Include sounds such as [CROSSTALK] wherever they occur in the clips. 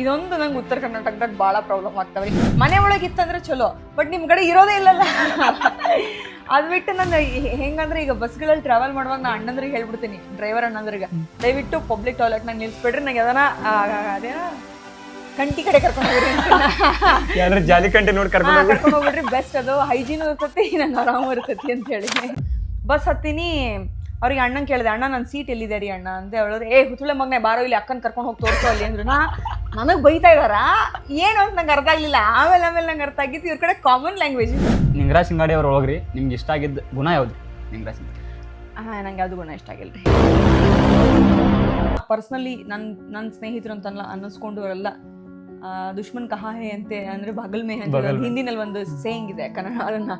ಇದೊಂದು ನಂಗೆ ಉತ್ತರ ಕರ್ನಾಟಕದಾಗ ಭಾಳ ಪ್ರಾಬ್ಲಮ್ ಆಗ್ತಾವ್ರಿ ಮನೆ ಒಳಗೆ ಇತ್ತಂದ್ರೆ ಚಲೋ ಬಟ್ ನಿಮ್ಮ ಕಡೆ ಇರೋದೇ ಇಲ್ಲಲ್ಲ. ಅದು ಬಿಟ್ಟು ನಾನು ಹೆಂಗಂದ್ರೆ ಈಗ ಬಸ್ಗಳಲ್ಲಿ ಟ್ರಾವೆಲ್ ಮಾಡುವಾಗ ನಾ ಅಣ್ಣಂದ್ರಿಗೆ ಹೇಳ್ಬಿಡ್ತೀನಿ ಡ್ರೈವರ್ ಅಣ್ಣಂದ್ರಿಗೆ ದಯವಿಟ್ಟು ಪಬ್ಲಿಕ್ ಟಾಯ್ಲೆಟ್ನಾಗ ನಿಲ್ಸ್ಬಿಡ್ರಿ ನಂಗೆ ಅದನ್ನ ಅದೇನ ಕಂಟಿ ಕಡೆ ಕರ್ಕೊಂಡು ಹೋಗ್ರಿ. ಜಾಲಿ ಕಂಟಿ ನೋಡಿ ಕರ್ಕೊಂಡು ಕರ್ಕೊಂಡು ಹೋಗ್ಬಿಟ್ರಿ ಬೆಸ್ಟ್ ಅದು. ಹೈಜೀನ್ ಇರ್ತೈತಿ ನಂಗೆ ಆರಾಮ ಇರ್ತೈತಿ ಅಂತ ಹೇಳಿ. ಬಸ್ ಹತ್ತೀನಿ ಅವ್ರಿಗೆ ಅಣ್ಣನ್ ಕೇಳಿದೆ ಅಣ್ಣ ನನ್ನ ಸೀಟ್ ಎಲ್ಲಿದೆ ರೀ ಅಣ್ಣ? ಅಂದ್ರೆ ಅವಳು ಏ ಹುತ್ತುಳೆ ಮಗನೆ ಬಾರೋ ಇಲ್ಲಿ ಅಕ್ಕನ ಕರ್ಕೊಂಡು ಹೋಗಿ ತೋರಿಸೋ ಅಲ್ಲಿ. ಅಂದ್ರು. ನಾ ನನಗೆ ಬೈತಾ ಇದಾರಾ ಏನು ಅಂತ ನಂಗೆ ಅರ್ಥ ಆಗಲಿಲ್ಲ. ಆಮೇಲೆ ಆಮೇಲೆ ನಂಗೆ ಅರ್ಥ ಆಗಿತ್ತು. ಇವ್ರ ಕಡೆ ಕಾಮನ್ ಲ್ಯಾಂಗ್ವೇಜ್ ನಿಂಗರಾಜ್ ಸಿಂಗಾಡಿ ಅವ್ರು ಹೋಗ್ರಿ ನಿಮ್ಗೆ ಇಷ್ಟ ಆಗಿದ್ದ ಗುಣ ಯಾವ್ದು? ನಿಂಗರಾಜ್ ಹಾಂ ನಂಗೆ ಯಾವುದು ಗುಣ ಇಷ್ಟ ಆಗಿಲ್ಲ ರೀ ಪರ್ಸ್ನಲಿ ನನ್ನ ನನ್ನ ಸ್ನೇಹಿತರು ಅಂತ ಅನ್ನಿಸ್ಕೊಂಡು ಅವರೆಲ್ಲ ದುಶ್ಮನ್ ಕಹಾ ಹೇ ಅಂತೆ ಅಂದ್ರೆ ಬಗಲ್ ಮೇ ಅಂತ ಹಿಂದಿನಲ್ಲಿ ಒಂದು ಸೇಯಿಂಗ್ ಇದೆ ಕನ್ನಡ ಅದನ್ನ.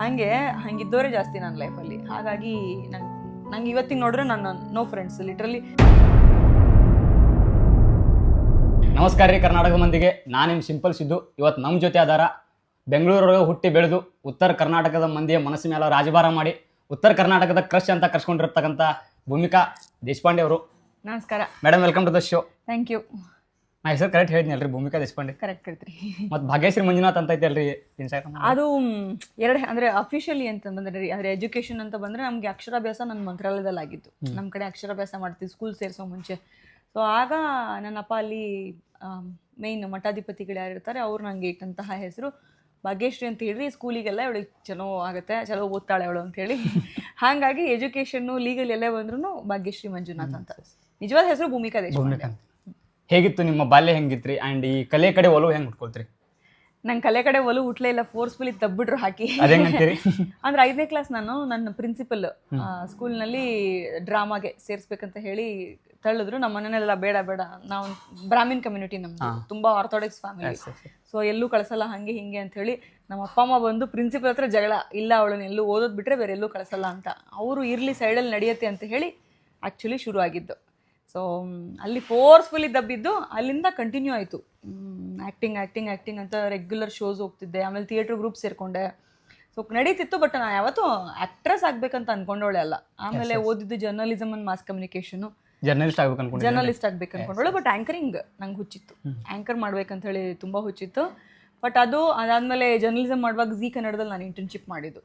ಹಾಗೆ ಹಂಗಿದ್ದವರೇ ಜಾಸ್ತಿ ನನ್ನ ಲೈಫಲ್ಲಿ ಹಾಗಾಗಿ ನಂಗೆ ನಂಗೆ ಇವತ್ತಿಗೆ ನೋಡಿದ್ರೆ ನನ್ನ ನೋ ಫ್ರೆಂಡ್ಸ್ ಲಿಟ್ರಲಿ ನಮಸ್ಕಾರ ರೀ ಕರ್ನಾಟಕ ಮಂದಿಗೆ. ನಾನು ನಿಮ್ಮ ಸಿಂಪಲ್ ಸಿದ್ದು. ಇವತ್ತು ನಮ್ಮ ಜೊತೆ ಅದಾರ. ಬೆಂಗಳೂರೊಳಗೆ ಹುಟ್ಟಿ ಬೆಳೆದು ಉತ್ತರ ಕರ್ನಾಟಕದ ಮಂದಿಯ ಮನಸ್ಸಿನ ಮೇಲೆ ರಾಜಭಾರ ಮಾಡಿ ಉತ್ತರ ಕರ್ನಾಟಕದ ಕ್ರಶ್ ಅಂತ ಕರ್ಸ್ಕೊಂಡಿರ್ತಕ್ಕಂಥ ಭೂಮಿಕಾ ದೇಶಪಾಂಡೆ ಅವರು. ನಮಸ್ಕಾರ. Madam welcome to the show thank you ನಾ ಹೆಸರು ಕರೆಕ್ಟ್ ಹೇಳಿದ್ನಲ್ರಿ ಭೂಮಿಕಾ ದೇಶಪಾಂಡೆ. ಕರೆಕ್ಟ್ ಹೇಳ್ತೀರಿ. ಮತ್ತು ಭಾಗ್ಯಶ್ರೀ ಮಂಜುನಾಥ್ ಅಂತ ಐತಲ್ರಿ ಇನ್ಸ್ಟಾಗ್ರಾಮ್ ಅದು ಎರಡು ಅಂದ್ರೆ ಅಫಿಷಿಯಲಿ ಅಂತ ಬಂದ್ರೆ ಅಂದ್ರೆ ಎಜುಕೇಶನ್ ಅಂತ ಬಂದ್ರೆ ನಮ್ಗೆ ಅಕ್ಷರಾಭ್ಯಾಸ ನನ್ನ ಮಂತ್ರಾಲಯದಲ್ಲಿ ಆಗಿತ್ತು. ನಮ್ಮ ಕಡೆ ಅಕ್ಷರಾಭ್ಯಾಸ ಮಾಡ್ತೀವಿ ಸ್ಕೂಲ್ ಸೇರಿಸೋ ಮುಂಚೆ. ಸೊ ಆಗ ನನ್ನಪ್ಪ ಅಲ್ಲಿ ಮೇನ್ ಮಠಾಧಿಪತಿಗಳು ಯಾರಿರ್ತಾರೆ ಅವ್ರು ನಂಗೆ ಇಟ್ಟಂತಹ ಹೆಸರು ಭಾಗ್ಯಶ್ರೀ ಅಂತ ಹೇಳಿ ಸ್ಕೂಲಿಗೆಲ್ಲ ಇವಳಿಗೆ ಚಲೋ ಆಗುತ್ತೆ ಚಲೋ ಓದ್ತಾಳೆ ಅವಳು ಅಂತ ಹೇಳಿ. [LAUGHS] ಹಾಗಾಗಿ ಎಜುಕೇಷನ್ನು ಲೀಗಲ್ ಎಲ್ಲೇ ಬಂದ್ರೂ ಭಾಗ್ಯಶ್ರೀ ಮಂಜುನಾಥ್ ಅಂತ. ನಿಜವಾದ ಹೆಸರು ಭೂಮಿಕಾ ದೇಶ ಹೇಗಿತ್ತು ನಿಮ್ಮ ಬಾಲ್ಯ ಹೆಂಗಿತ್ರಿ? ಆ್ಯಂಡ್ ಈ ಕಲೆ ಕಡೆ ಒಲವು ಹೆಂಗೆ ಉಟ್ಕೊಳ್ತೀರಿ? ನಂಗೆ ಕಲೆ ಕಡೆ ಒಲವು ಹುಟ್ಲೇ ಇಲ್ಲ ಫೋರ್ಸ್ಫುಲಿ ತಬ್ಬಿಟ್ರು ಹಾಕಿ. [LAUGHS] ಅಂದ್ರೆ ಐದನೇ ಕ್ಲಾಸ್ ನಾನು ನನ್ನ ಪ್ರಿನ್ಸಿಪಲ್ ಸ್ಕೂಲ್ನಲ್ಲಿ ಡ್ರಾಮಾಗೆ ಸೇರಿಸ್ಬೇಕಂತ ಹೇಳಿ ತಳ್ಳಿದ್ರು. ನಮ್ಮ ಮನೆಯಲ್ಲೆಲ್ಲ ಬೇಡ ಬೇಡ. ನಾವು ಬ್ರಾಹ್ಮಿನ್ ಕಮ್ಯುನಿಟಿ ನಮ್ದು. ತುಂಬಾ ಆರ್ಥೋಡಾಕ್ಸ್ ಫ್ಯಾಮಿಲಿ ಸೊ ಎಲ್ಲೂ ಕಳ್ಸಲ್ಲ ಹಂಗೆ ಹಿಂಗೆ ಅಂತ ಹೇಳಿ ನಮ್ಮ ಅಪ್ಪ ಅಮ್ಮ ಬಂದು ಪ್ರಿನ್ಸಿಪಲ್ ಹತ್ರ ಜಗಳ. ಇಲ್ಲ ಅವಳನ್ನ ಎಲ್ಲೂ ಓದೋದು ಬಿಟ್ರೆ ಬೇರೆ ಎಲ್ಲೂ ಕಳ್ಸಲ್ಲ ಅಂತ. ಅವರು ಇರ್ಲಿ ಸೈಡಲ್ಲಿ ನಡೆಯುತ್ತೆ ಅಂತ ಹೇಳಿ ಆಕ್ಚುಲಿ ಶುರು ಆಗಿದ್ದು ಸೊ ಅಲ್ಲಿ ಫೋರ್ಸ್ಫುಲಿ ದಬ್ಬಿದ್ದು ಅಲ್ಲಿಂದ ಕಂಟಿನ್ಯೂ ಆಯಿತು. ಆ್ಯಕ್ಟಿಂಗ್ ಆ್ಯಕ್ಟಿಂಗ್ ಆ್ಯಕ್ಟಿಂಗ್ ಅಂತ ರೆಗ್ಯುಲರ್ ಶೋಸ್ ಹೋಗ್ತಿದ್ದೆ. ಆಮೇಲೆ ಥಿಯೇಟ್ರ್ ಗ್ರೂಪ್ ಸೇರಿಕೊಂಡೆ. ಸೊ ನಡೀತಿತ್ತು ಬಟ್ ನಾನು ಯಾವತ್ತು ಆ್ಯಕ್ಟ್ರೆಸ್ ಆಗಬೇಕಂತ ಅನ್ಕೊಂಡವಳೆ ಅಲ್ಲ. ಆಮೇಲೆ ಓದಿದ್ದು journalism and mass communication journalist ಆಗ್ಬೇಕು ಜರ್ನಲಿಸ್ಟ್ ಆಗ್ಬೇಕು ಅನ್ಕೊಂಡವಳು ಬಟ್ ಆ್ಯಂಕರಿಂಗ್ ನಂಗೆ ಹುಚ್ಚಿತ್ತು. ಆ್ಯಂಕರ್ ಮಾಡ್ಬೇಕಂತ ಹೇಳಿ ತುಂಬ ಹುಚ್ಚಿತ್ತು. ಬಟ್ ಅದು ಅದಾದಮೇಲೆ ಜರ್ನಲಿಸಮ್ ಮಾಡುವಾಗ ಝೀ ಕನ್ನಡದಲ್ಲಿ ನಾನು ಇಂಟರ್ನ್ಶಿಪ್ ಮಾಡಿದ್ದು.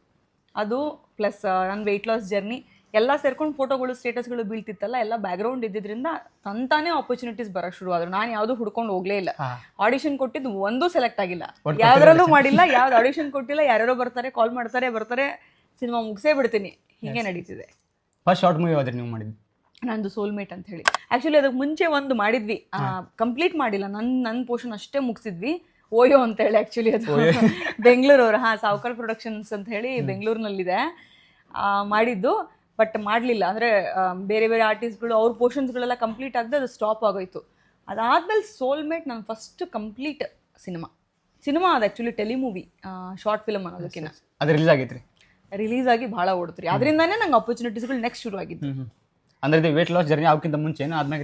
ಅದು ಪ್ಲಸ್ ನನ್ನ ವೆಯ್ಟ್ ಲಾಸ್ ಜರ್ನಿ ಎಲ್ಲ ಸೇರ್ಕೊಂಡು ಫೋಟೋಗಳು ಸ್ಟೇಟಸ್ಗಳು ಬೀಳ್ತಿತ್ತಲ್ಲ ಎಲ್ಲ ಬ್ಯಾಕ್ಗ್ರೌಂಡ್ ಇದ್ದಿದ್ರಿಂದ ತಂತಾನೇ ಆಪರ್ಚುನಿಟೀಸ್ ಬರಕ್ ಶುರು ಆದ್ರು. ನಾನು ಯಾವುದು ಹುಡ್ಕೊಂಡು ಹೋಗ್ಲೇ ಇಲ್ಲ. ಆಡಿಷನ್ ಕೊಟ್ಟಿದ್ದು ಒಂದೂ ಸೆಲೆಕ್ಟ್ ಆಗಿಲ್ಲ. ಯಾವ್ದರಲ್ಲೂ ಮಾಡಿಲ್ಲ ಯಾವ್ದು ಆಡಿಷನ್ ಕೊಟ್ಟಿಲ್ಲ ಯಾರ್ಯಾರೋ ಬರ್ತಾರೆ ಕಾಲ್ ಮಾಡ್ತಾರೆ ಬರ್ತಾರೆ ಸಿನಿಮಾ ಮುಗಿಸೇ ಬಿಡ್ತೀನಿ. ಹೀಗೆ ನಡೀತಿದೆ. ಫಸ್ಟ್ ಶಾರ್ಟ್ ಮೂವಿ ಆದ್ರೆ ನೀವು ಮಾಡಿದ್ದು? ನಂದು ಸೋಲ್ಮೇಟ್ ಅಂತ ಹೇಳಿ. ಆಕ್ಚುಲಿ ಅದಕ್ಕೆ ಮುಂಚೆ ಒಂದು ಮಾಡಿದ್ವಿ. ಕಂಪ್ಲೀಟ್ ಮಾಡಿಲ್ಲ. ನನ್ನ ನನ್ನ ಪೋರ್ಷನ್ ಅಷ್ಟೇ ಮುಗಿಸಿದ್ವಿ. ಓಯೋ ಅಂತ ಹೇಳಿ ಆ್ಯಕ್ಚುಲಿ ಅದು. [LAUGHS] ಬೆಂಗಳೂರವ್ರು. ಹಾಂ ಸಾವ್ಕರ್ ಪ್ರೊಡಕ್ಷನ್ಸ್ ಅಂತ ಹೇಳಿ ಬೆಂಗಳೂರಿನಲ್ಲಿದೆ. ಆ, ಮಾಡಿದ್ದು. ಬಟ್ ಮಾಡಲಿಲ್ಲ. ಅಂದರೆ ಬೇರೆ ಬೇರೆ ಆರ್ಟಿಸ್ಟ್ಗಳು ಅವ್ರ ಪೋರ್ಷನ್ಸ್ಗಳೆಲ್ಲ ಕಂಪ್ಲೀಟ್ ಆಗದೆ ಅದು ಸ್ಟಾಪ್ ಆಗೋಯ್ತು. ಅದಾದ್ಮೇಲೆ ಸೋಲ್ಮೇಟ್ ನನ್ನ ಫಸ್ಟ್ ಕಂಪ್ಲೀಟ್ ಸಿನಿಮಾ ಸಿನಿಮಾ ಅದು ಆ್ಯಕ್ಚುಲಿ ಟೆಲಿಮೂವಿ ಶಾರ್ಟ್ ಫಿಲಮ್ ಅನ್ನೋದಕ್ಕಿಂತ ಅದು ರಿಲೀಸ್ ಆಗೈತ್ರಿ? ರಿಲೀಸ್ ಆಗಿ ಭಾಳ ಓಡ್ತ್ರಿ ಅದರಿಂದಾನೇ ನಂಗೆ ಆಪರ್ಚುನಿಟೀಸ್ಗಳು ನೆಕ್ಸ್ಟ್ ಶುರು ಆಗಿದ್ದು. ಅಂದ್ರೆ ವೇಟ್ ಲಾಸ್ ಜರ್ನಿ ಅವಕ್ಕಿಂತ ಮುಂಚೆ ಏನು ಆದ್ಮ್ಯಾಗ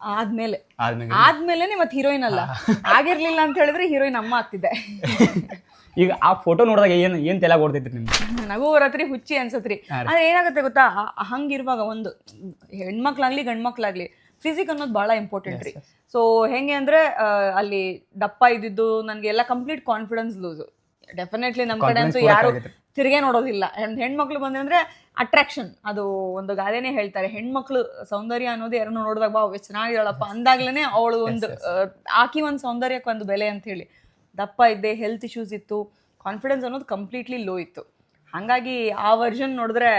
ಆದ್ಮೇಲೆ. ಆದ್ಮೇಲೆ. ಮತ್ತೆ ಹೀರೋಯಿನ್ ಅಲ್ಲ. [LAUGHS] ಆಗಿರ್ಲಿಲ್ಲ ಅಂತ ಹೇಳಿದ್ರೆ ಹೀರೋಯಿನ್ ಅಮ್ಮ ಆಗ್ತಿದ್ದೆ. [LAUGHS] ಈಗ ಆ ಫೋಟೋ ನೋಡಿದಾಗ ಏನು ಏನು ತಲೆಗೆ ಓಡ್ತೈತ್ರಿ ನಿಮ್ಗೆ? ನಗು ಬರತ್ರಿ ಹುಚ್ಚಿ ಅನ್ಸತ್ರಿ. ಆದ್ರೆ ಏನಾಗುತ್ತೆ ಗೊತ್ತಾ? ಹಂಗಿರುವಾಗ ಒಂದು ಹೆಣ್ಮಕ್ಳಾಗ್ಲಿ ಗಂಡ್ಮಕ್ಳಾಗ್ಲಿ ಫಿಸಿಕ್ ಅನ್ನೋದು ಬಹಳ ಇಂಪಾರ್ಟೆಂಟ್ ರೀ. ಸೊ ಹೆಂಗೆ ಅಂದ್ರೆ ಅಲ್ಲಿ ದಪ್ಪ ಇದ್ದಿದ್ದು ನನಗೆ ಎಲ್ಲ ಕಂಪ್ಲೀಟ್ ಕಾನ್ಫಿಡೆನ್ಸ್ ಲೂಸು ಡೆಫಿನೆಟ್ಲಿ ನಮ್ಮ ಕಡೆ ಅಂತೂ ಯಾರು ತಿರುಗೆ ನೋಡೋದಿಲ್ಲ. ಹೆಣ್- ಹೆಣ್ಮಕ್ಳು ಬಂದ್ರೆ ಅಟ್ರಾಕ್ಷನ್ ಅದು ಒಂದು ಗಾದೆನೇ ಹೇಳ್ತಾರೆ. ಹೆಣ್ಮಕ್ಳು ಸೌಂದರ್ಯ ಅನ್ನೋದು ಯಾರನ್ನು ನೋಡಿದಾಗ ಬಾ ಅವ್ಳು ಚೆನ್ನಾಗಿದ್ದಾಳಪ್ಪ. ಅಂದಾಗ್ಲೇ ಅವಳು ಒಂದು ಆಕಿ ಒಂದು ಸೌಂದರ್ಯಕ್ಕೆ ಒಂದು ಬೆಲೆ ಅಂತ ಹೇಳಿ. ದಪ್ಪ ಇದ್ದೆ ಹೆಲ್ತ್ ಇಶ್ಯೂಸ್ ಇತ್ತು. ಕಾನ್ಫಿಡೆನ್ಸ್ ಅನ್ನೋದು ಕಂಪ್ಲೀಟ್ಲಿ ಲೋ ಇತ್ತು. ಹಾಗಾಗಿ ಆ ವರ್ಷನ್ ನೋಡಿದ್ರೆ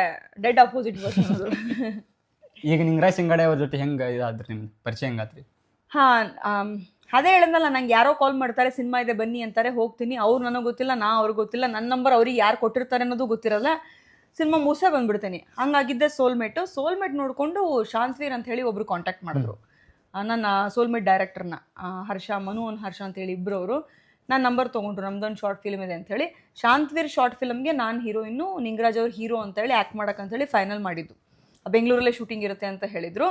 ಡೆಡ್ ಅಪೋಸಿಟ್ ವರ್ಷನ್ ಅದು. [LAUGHS] ಈಗ ನಿಂಗರಾಜ್ ಸಿಂಗಡೆ ಅವ್ರ ಜೊತೆ ಹೆಂಗೆ ಇದಾದ್ರಿ ನಿಮ್ಗೆ ಪರಿಚಯ ಹೆಂಗಾತ್ರಿ ಹಾಂ ಅದೇ ಹೇಳಿದ್ನಲ್ಲ ನಂಗೆ ಯಾರೋ ಕಾಲ್ ಮಾಡ್ತಾರೆ ಸಿನಿಮಾ ಇದೆ ಬನ್ನಿ ಅಂತಾರೆ ಹೋಗ್ತೀನಿ. ಅವ್ರು ನನಗೆ ಗೊತ್ತಿಲ್ಲ ನಾ ಅವ್ರಿಗೆ ಗೊತ್ತಿಲ್ಲ ನನ್ನ ನಂಬರ್ ಅವ್ರಿಗೆ ಯಾರು ಕೊಟ್ಟಿರ್ತಾರೆ ಅನ್ನೋದು ಗೊತ್ತಿರಲ್ಲ. ಸಿನಿಮಾ ಮುಸೆ ಬಂದ್ಬಿಡ್ತೀನಿ. ಹಂಗಾಗಿದ್ದೆ ಸೋಲ್ಮೇಟು ಸೋಲ್ಮೇಟ್ ನೋಡಿಕೊಂಡು ಶಾಂತ್ವೀರ್ ಅಂತ ಹೇಳಿ ಒಬ್ರು ಕಾಂಟ್ಯಾಕ್ಟ್ ಮಾಡಿದ್ರು. ನನ್ನ ಸೋಲ್ಮೇಟ್ ಡೈರೆಕ್ಟರ್ನ ಹರ್ಷ ಮನು ಅನ್ ಹರ್ಷ ಅಂತೇಳಿ ಇಬ್ಬರು ಅವರು. ನಾನು ನಂಬರ್ ತೊಗೊಂಡ್ರು ನಮ್ದೊಂದು ಶಾರ್ಟ್ ಫಿಲ್ಮ್ ಇದೆ ಅಂತೇಳಿ ಶಾಂತ್ವೀರ್ ಶಾರ್ಟ್ ಫಿಲ್ಮ್ಗೆ ನಾನು ಹೀರೋಯಿನ್ನು ನಿಂಗರಾಜ್ ಅವ್ರ ಹೀರೋ ಅಂತೇಳಿ ಆ್ಯಕ್ಟ್ ಹೇಳಿ ಫೈನಲ್ ಮಾಡಿದ್ದು. ಬೆಂಗಳೂರಲ್ಲೇ ಶೂಟಿಂಗ್ ಇರುತ್ತೆ ಅಂತ ಹೇಳಿದರು.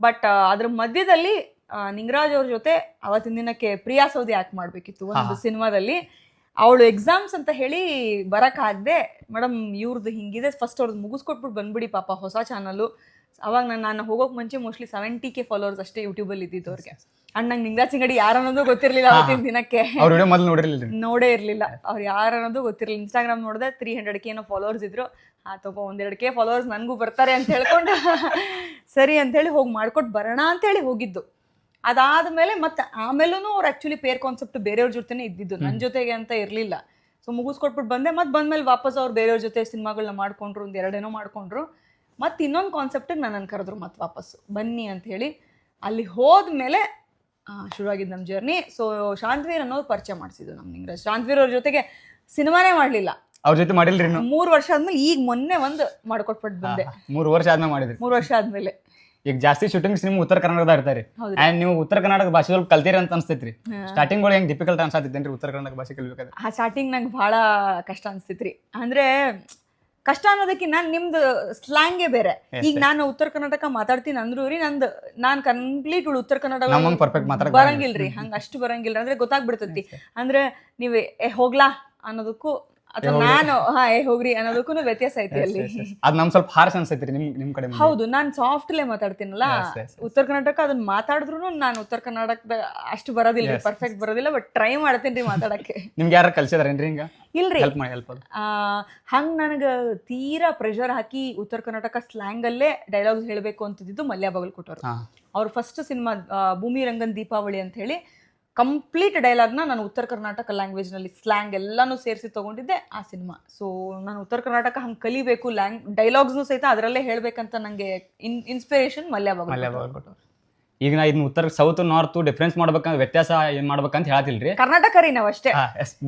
ಬಟ್ ಅದ್ರ ಮಧ್ಯದಲ್ಲಿ ನಿಂಗರಾಜ್ ಅವ್ರ ಜೊತೆ ಅವತ್ತಿನ ದಿನಕ್ಕೆ ಪ್ರಿಯಾ ಸೌದಿ ಆ್ಯಕ್ಟ್ ಮಾಡಬೇಕಿತ್ತು ಒಂದು ಸಿನಿಮಾದಲ್ಲಿ. ಅವಳು ಎಕ್ಸಾಮ್ಸ್ ಅಂತ ಹೇಳಿ ಬರೋಕ್ಕಾಗದೆ ಮೇಡಮ್ ಇವ್ರದ್ದು ಹಿಂಗಿದೆ. ಫಸ್ಟ್ ಅವ್ರದ್ದು ಮುಗಿಸ್ಕೊಟ್ಬಿಟ್ಟು ಬಂದ್ಬಿಡಿ ಪಾಪ ಹೊಸ ಚಾನಲ್ಲು ಅವಾಗ ನಾನು ನಾನು ಹೋಗೋಕೆ ಮುಂಚೆ ಮೋಸ್ಟ್ಲಿ ಸೆವೆಂಟಿ ಕೆ ಫಾಲೋವರ್ಸ್ ಅಷ್ಟೇ ಯೂಟ್ಯೂಬಲ್ಲಿ ಇದ್ದಿದ್ದು ಅವ್ರಿಗೆ. ಅಂಡ್ ನಂಗೆ ನಿಂಗಾ ಸಿಂಗಡಿ ಯಾರು ಅನ್ನೋದು ಗೊತ್ತಿರಲಿಲ್ಲ ಅವತ್ತಿನ ದಿನಕ್ಕೆ. ನೋಡೇ ಇರ್ಲಿಲ್ಲ. ಅವ್ರು ಯಾರು ಅನ್ನೋದು ಗೊತ್ತಿರಲಿಲ್ಲ. ಇನ್ಸ್ಟಾಗ್ರಾಮ್ ನೋಡಿದೆ ತ್ರೀ ಹಂಡ್ರೆಡ್ ಕೆ ಏನೋ ಫಾಲೋವರ್ಸ್ ಇದ್ರು. ಆ ತಗೋ ಒಂದೆರಡು ಕೆ ಫಾಲೋವರ್ಸ್ ನನಗೂ ಬರ್ತಾರೆ ಅಂತ ಹೇಳ್ಕೊಂಡು. ಸರಿ ಅಂತೇಳಿ ಹೋಗಿ ಮಾಡ್ಕೊಟ್ಟು ಬರೋಣ ಅಂತೇಳಿ ಹೋಗಿದ್ದು. ಅದಾದ್ಮೇಲೆ ಮತ್ತೆ ಆಮೇಲೂ ಅವ್ರು ಆ್ಯಕ್ಚುಲಿ ಪೇರ್ ಕಾನ್ಸೆಪ್ಟ್ ಬೇರೆಯವ್ರ ಜೊತೆನೇ ಇದ್ದಿದ್ದು. ನನ್ನ ಜೊತೆಗೆ ಅಂತ ಇರಲಿಲ್ಲ. ಸೊ ಮುಗಿಸ್ಕೊಟ್ಬಿಟ್ಟು ಬಂದೆ. ಮತ್ತೆ ಬಂದ್ಮೇಲೆ ವಾಪಸ್ ಅವ್ರು ಬೇರೆಯವ್ರ ಜೊತೆ ಸಿನಿಮಾಗಳನ್ನ ಮಾಡ್ಕೊಂಡ್ರು ಒಂದು ಎರಡೇನೋ ಮಾಡ್ಕೊಂಡ್ರು. ಮತ್ತೆ ಇನ್ನೊಂದು ಕಾನ್ಸೆಪ್ಟಿಗೆ ನನ್ನನ್ನು ಕರೆದ್ರು ಮತ್ತೆ ವಾಪಸ್ಸು ಬನ್ನಿ ಅಂತ ಹೇಳಿ ಅಲ್ಲಿ ಹೋದ್ಮೇಲೆ ಆ, ಶುರುವಾಗಿದ್ದು ನಮ್ಮ ಜರ್ನಿ ಸೊ ಶಾಂತವೀರ್ ಅನ್ನೋದು ಪರಿಚಯ ಮಾಡಿಸಿದ್ರು ನಮ್ಮ ನಿಂಗರಾಜ್ ಶಾಂತವೀರ್ ಅವ್ರ ಜೊತೆಗೆ ಸಿನಿಮಾನೇ ಮಾಡಲಿಲ್ಲ. ಅವ್ರ ಜೊತೆ ಮಾಡಿಲ್ರಿ ಮೂರು ವರ್ಷ ಆದ್ಮೇಲೆ ಈಗ ಮೊನ್ನೆ ಒಂದು ಮಾಡ್ಕೊಟ್ಬಿಟ್ಟು ಬಂದೆ. ಮೂರು ವರ್ಷ ಆದ್ಮೇಲೆ ಮಾಡಿದ್ರಿ. ಮೂರು ವರ್ಷ ಆದ್ಮೇಲೆ. ಈಗ ಜಾಸ್ತಿ ಶೂಟಿಂಗ್ಸ್ ನಿಮ್ಗೆ ಉತ್ತರ ಕನ್ನಡದ ಇರ್ತಾರೆ. ಹೌದ್ರಿ. ಆ್ಯಂಡ್ ನೀವು ಉತ್ತರ ಕರ್ನಾಟಕ ಭಾಷೆ ಸ್ವಲ್ಪ ಕಲ್ತೀರಿ ಅಂತ ಅನ್ಸ್ತೈತ್ರಿ. ಸ್ಟಾರ್ಟಿಂಗ್ ಒಳಗೆ ಹೆಂಗ್ ಡಿಫಿಕಲ್ಟ್ ಅನ್ಸಾತಿದ್ದೇನ್ರಿ ಉತ್ತರ ಕನ್ನಡ ಭಾಷೆ ಕಲಿಬೇಕಾದ್ರೆ? ಆ ಸ್ಟಾರ್ಟಿಂಗ್ ನಂಗೆ ಭಾಳ ಕಷ್ಟ ಅನ್ಸ್ತಿತ್ರಿ. ಅಂದ್ರೆ ಕಷ್ಟ ಅನ್ನೋದಕ್ಕಿಂತ ನಿಮ್ದು ಸ್ಲ್ಯಾಂಗೇ ಬೇರೆ. ಈಗ ನಾನು ಉತ್ತರ ಕರ್ನಾಟಕ ಮಾತಾಡ್ತೀನಿ ಅಂದ್ರೂ ರೀ ನಂದು ನಾನು ಕಂಪ್ಲೀಟ್ ಉತ್ತರ ಕನ್ನಡ ನಮ್ಮಂಗ್ perfect ಮಾತಾಡಕ್ ಬರಂಗಿಲ್ರಿ. ಹಂಗ ಅಷ್ಟು ಬರಂಗಿಲ್ರಿ ಅಂದ್ರೆ ಗೊತ್ತಾಗ್ಬಿಡ್ತೈತಿ. ಅಂದ್ರೆ ನೀವು ಏ ಹೋಗ್ಲಾ ಅನ್ನೋದಕ್ಕೂ ಅಥವಾ ನಾನು ಹಾ ಏ ಹೋಗ್ರಿ ಅನ್ನೋದಕ್ಕೂ ವ್ಯತ್ಯಾಸ ಐತಿ ಅಲ್ಲಿ. ಅದ್ ನಮ್ ಸ್ವಲ್ಪ ಹಾರ್ಸ್ ಅನ್ಸೈತ್ರಿ ನಿಮ್ ನಿಮ್ ಕಡೆ ಹೌದು ನಾನು ಸಾಫ್ಟ್ಲೇ ಮಾತಾಡ್ತೀನಲ್ಲ. ಉತ್ತರ ಕರ್ನಾಟಕ ಅದನ್ನ ಮಾತಾಡಿದ್ರು ನಾನು ಉತ್ತರ ಕರ್ನಾಟಕದ ಅಷ್ಟು ಬರೋದಿಲ್ಲ ಪರ್ಫೆಕ್ಟ್ ಬರೋದಿಲ್ಲ ಬಟ್ ಟ್ರೈ ಮಾಡ್ತೀನಿ ರೀ ಮಾತಾಡಕ್ಕೆ. [LAUGHS] ನಿಮ್ಗೆ ಯಾರು ಕಲ್ಸಿದಾರೇನ್ರಿ ಹಿಂಗ? ಇಲ್ರಿ. ಹೆಲ್ಪ್ ಮಾಡಿ ಹೆಲ್ಪ್ ಅದು ಆ, ಹಂಗ್ ನನಗೆ ತೀರಾ ಪ್ರೆಷರ್ ಹಾಕಿ ಉತ್ತರ ಕರ್ನಾಟಕ ಸ್ಲ್ಯಾಂಗಲ್ಲೇ ಡೈಲಾಗ್ಸ್ ಹೇಳಬೇಕು ಅಂತಿದ್ದು ಮಲ್ಯ ಬಾಗಲ್ ಕೊಟ್ಟವರು ಅವ್ರ ಫಸ್ಟ್ ಸಿನಿಮಾ ಭೂಮಿ ರಂಗನ್ ದೀಪಾವಳಿ ಅಂತ ಹೇಳಿ ಕಂಪ್ಲೀಟ್ ಡೈಲಾಗ್ನ ನಾನು ಉತ್ತರ ಕರ್ನಾಟಕ ಲ್ಯಾಂಗ್ವೇಜ್ನಲ್ಲಿ ಸ್ಲ್ಯಾಂಗ್ ಎಲ್ಲಾನು ಸೇರಿಸಿ ತಗೊಂಡಿದ್ದೆ ಆ ಸಿನಿಮಾ ಸೊ ನಾನು ಉತ್ತರ ಕರ್ನಾಟಕ ಹಂಗೆ ಕಲಿಬೇಕು ಲ್ಯಾಂಗ್ ಡೈಲಾಗ್ಸ್ನು ಸಹಿತ ಅದರಲ್ಲೇ ಹೇಳಬೇಕಂತ ನನಗೆ ಇನ್ ಇನ್ಸ್ಪಿರೇಷನ್ ಮಲ್ಯ ಮಲ್ಯ ಬಾಗಲ್ ಬಾಗಲಕೋಟೆ ಈಗ ನಾ ಇದನ್ನ ಉತ್ತರ ಸೌತ್ ನಾರ್ತ್ ಡಿಫ್ರೆನ್ಸ್ ಮಾಡ್ಬೇಕಂತ ವ್ಯತ್ಯಾಸ ಏನ್ ಮಾಡ್ಬೇಕಂತ ಹೇಳತಿಲ್ರಿ. ಕರ್ನಾಟಕ ರೀ ನಾವು ಅಷ್ಟೇ.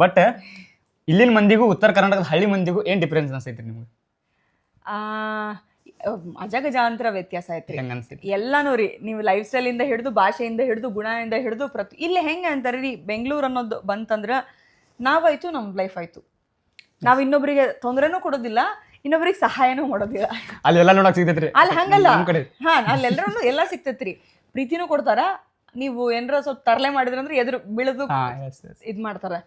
ಬಟ್ ಇಲ್ಲಿನ ಮಂದಿಗೂ ಉತ್ತರ ಕರ್ನಾಟಕದ ಹಳ್ಳಿ ಮಂದಿಗೂ ಏನ್ ಡಿಫ್ರೆನ್ಸ್ ಅನ್ಸೈತ್ರಿ ನಿಮ್ಗೆ? ಅಜಗಜಾಂತರ ವ್ಯತ್ಯಾಸ ಐತ್ರಿ. ಎಲ್ಲಾನು ರೀ ನೀವು ಲೈಫ್ ಸ್ಟೈಲಿಂದ ಹಿಡಿದು ಭಾಷೆಯಿಂದ ಹಿಡಿದು ಗುಣದಿಂದ ಹಿಡಿದು ಪ್ರತಿ ಇಲ್ಲಿ ಹೆಂಗೆ ಅಂತಾರೆ ರೀ ಬೆಂಗಳೂರು ಅನ್ನೋದು ಬಂತಂದ್ರೆ ನಾವಾಯ್ತು ನಮ್ ಲೈಫ್ ಆಯ್ತು. ನಾವ್ ಇನ್ನೊಬ್ರಿಗೆ ತೊಂದರೆನೂ ಕೊಡೋದಿಲ್ಲ ಇನ್ನೊಬ್ರಿಗೆ ಸಹಾಯನೂ ಮಾಡೋದಿಲ್ಲ. ಅಲ್ಲಿ ಎಲ್ಲ ನೋಡಕ್ ಸಿಗ್ತೈತ್ರಿ. ಅಲ್ಲಿ ಹಂಗಲ್ಲ. ಹಾ ಅಲ್ಲೆಲ್ಲರೂ ಎಲ್ಲ ಸಿಗ್ತೈತ್ರಿ. ಪ್ರೀತಿನೂ ಕೊಡ್ತಾರ ನೀವು ಏನಾರ ಸ್ವಲ್ಪ ತರಲೆ ಮಾಡಿದ್ರಂದ್ರೆ ಎದುರು ಬೀಳದು ಇದ್ ಇದು ಮಾಡ್ತಾರೆ.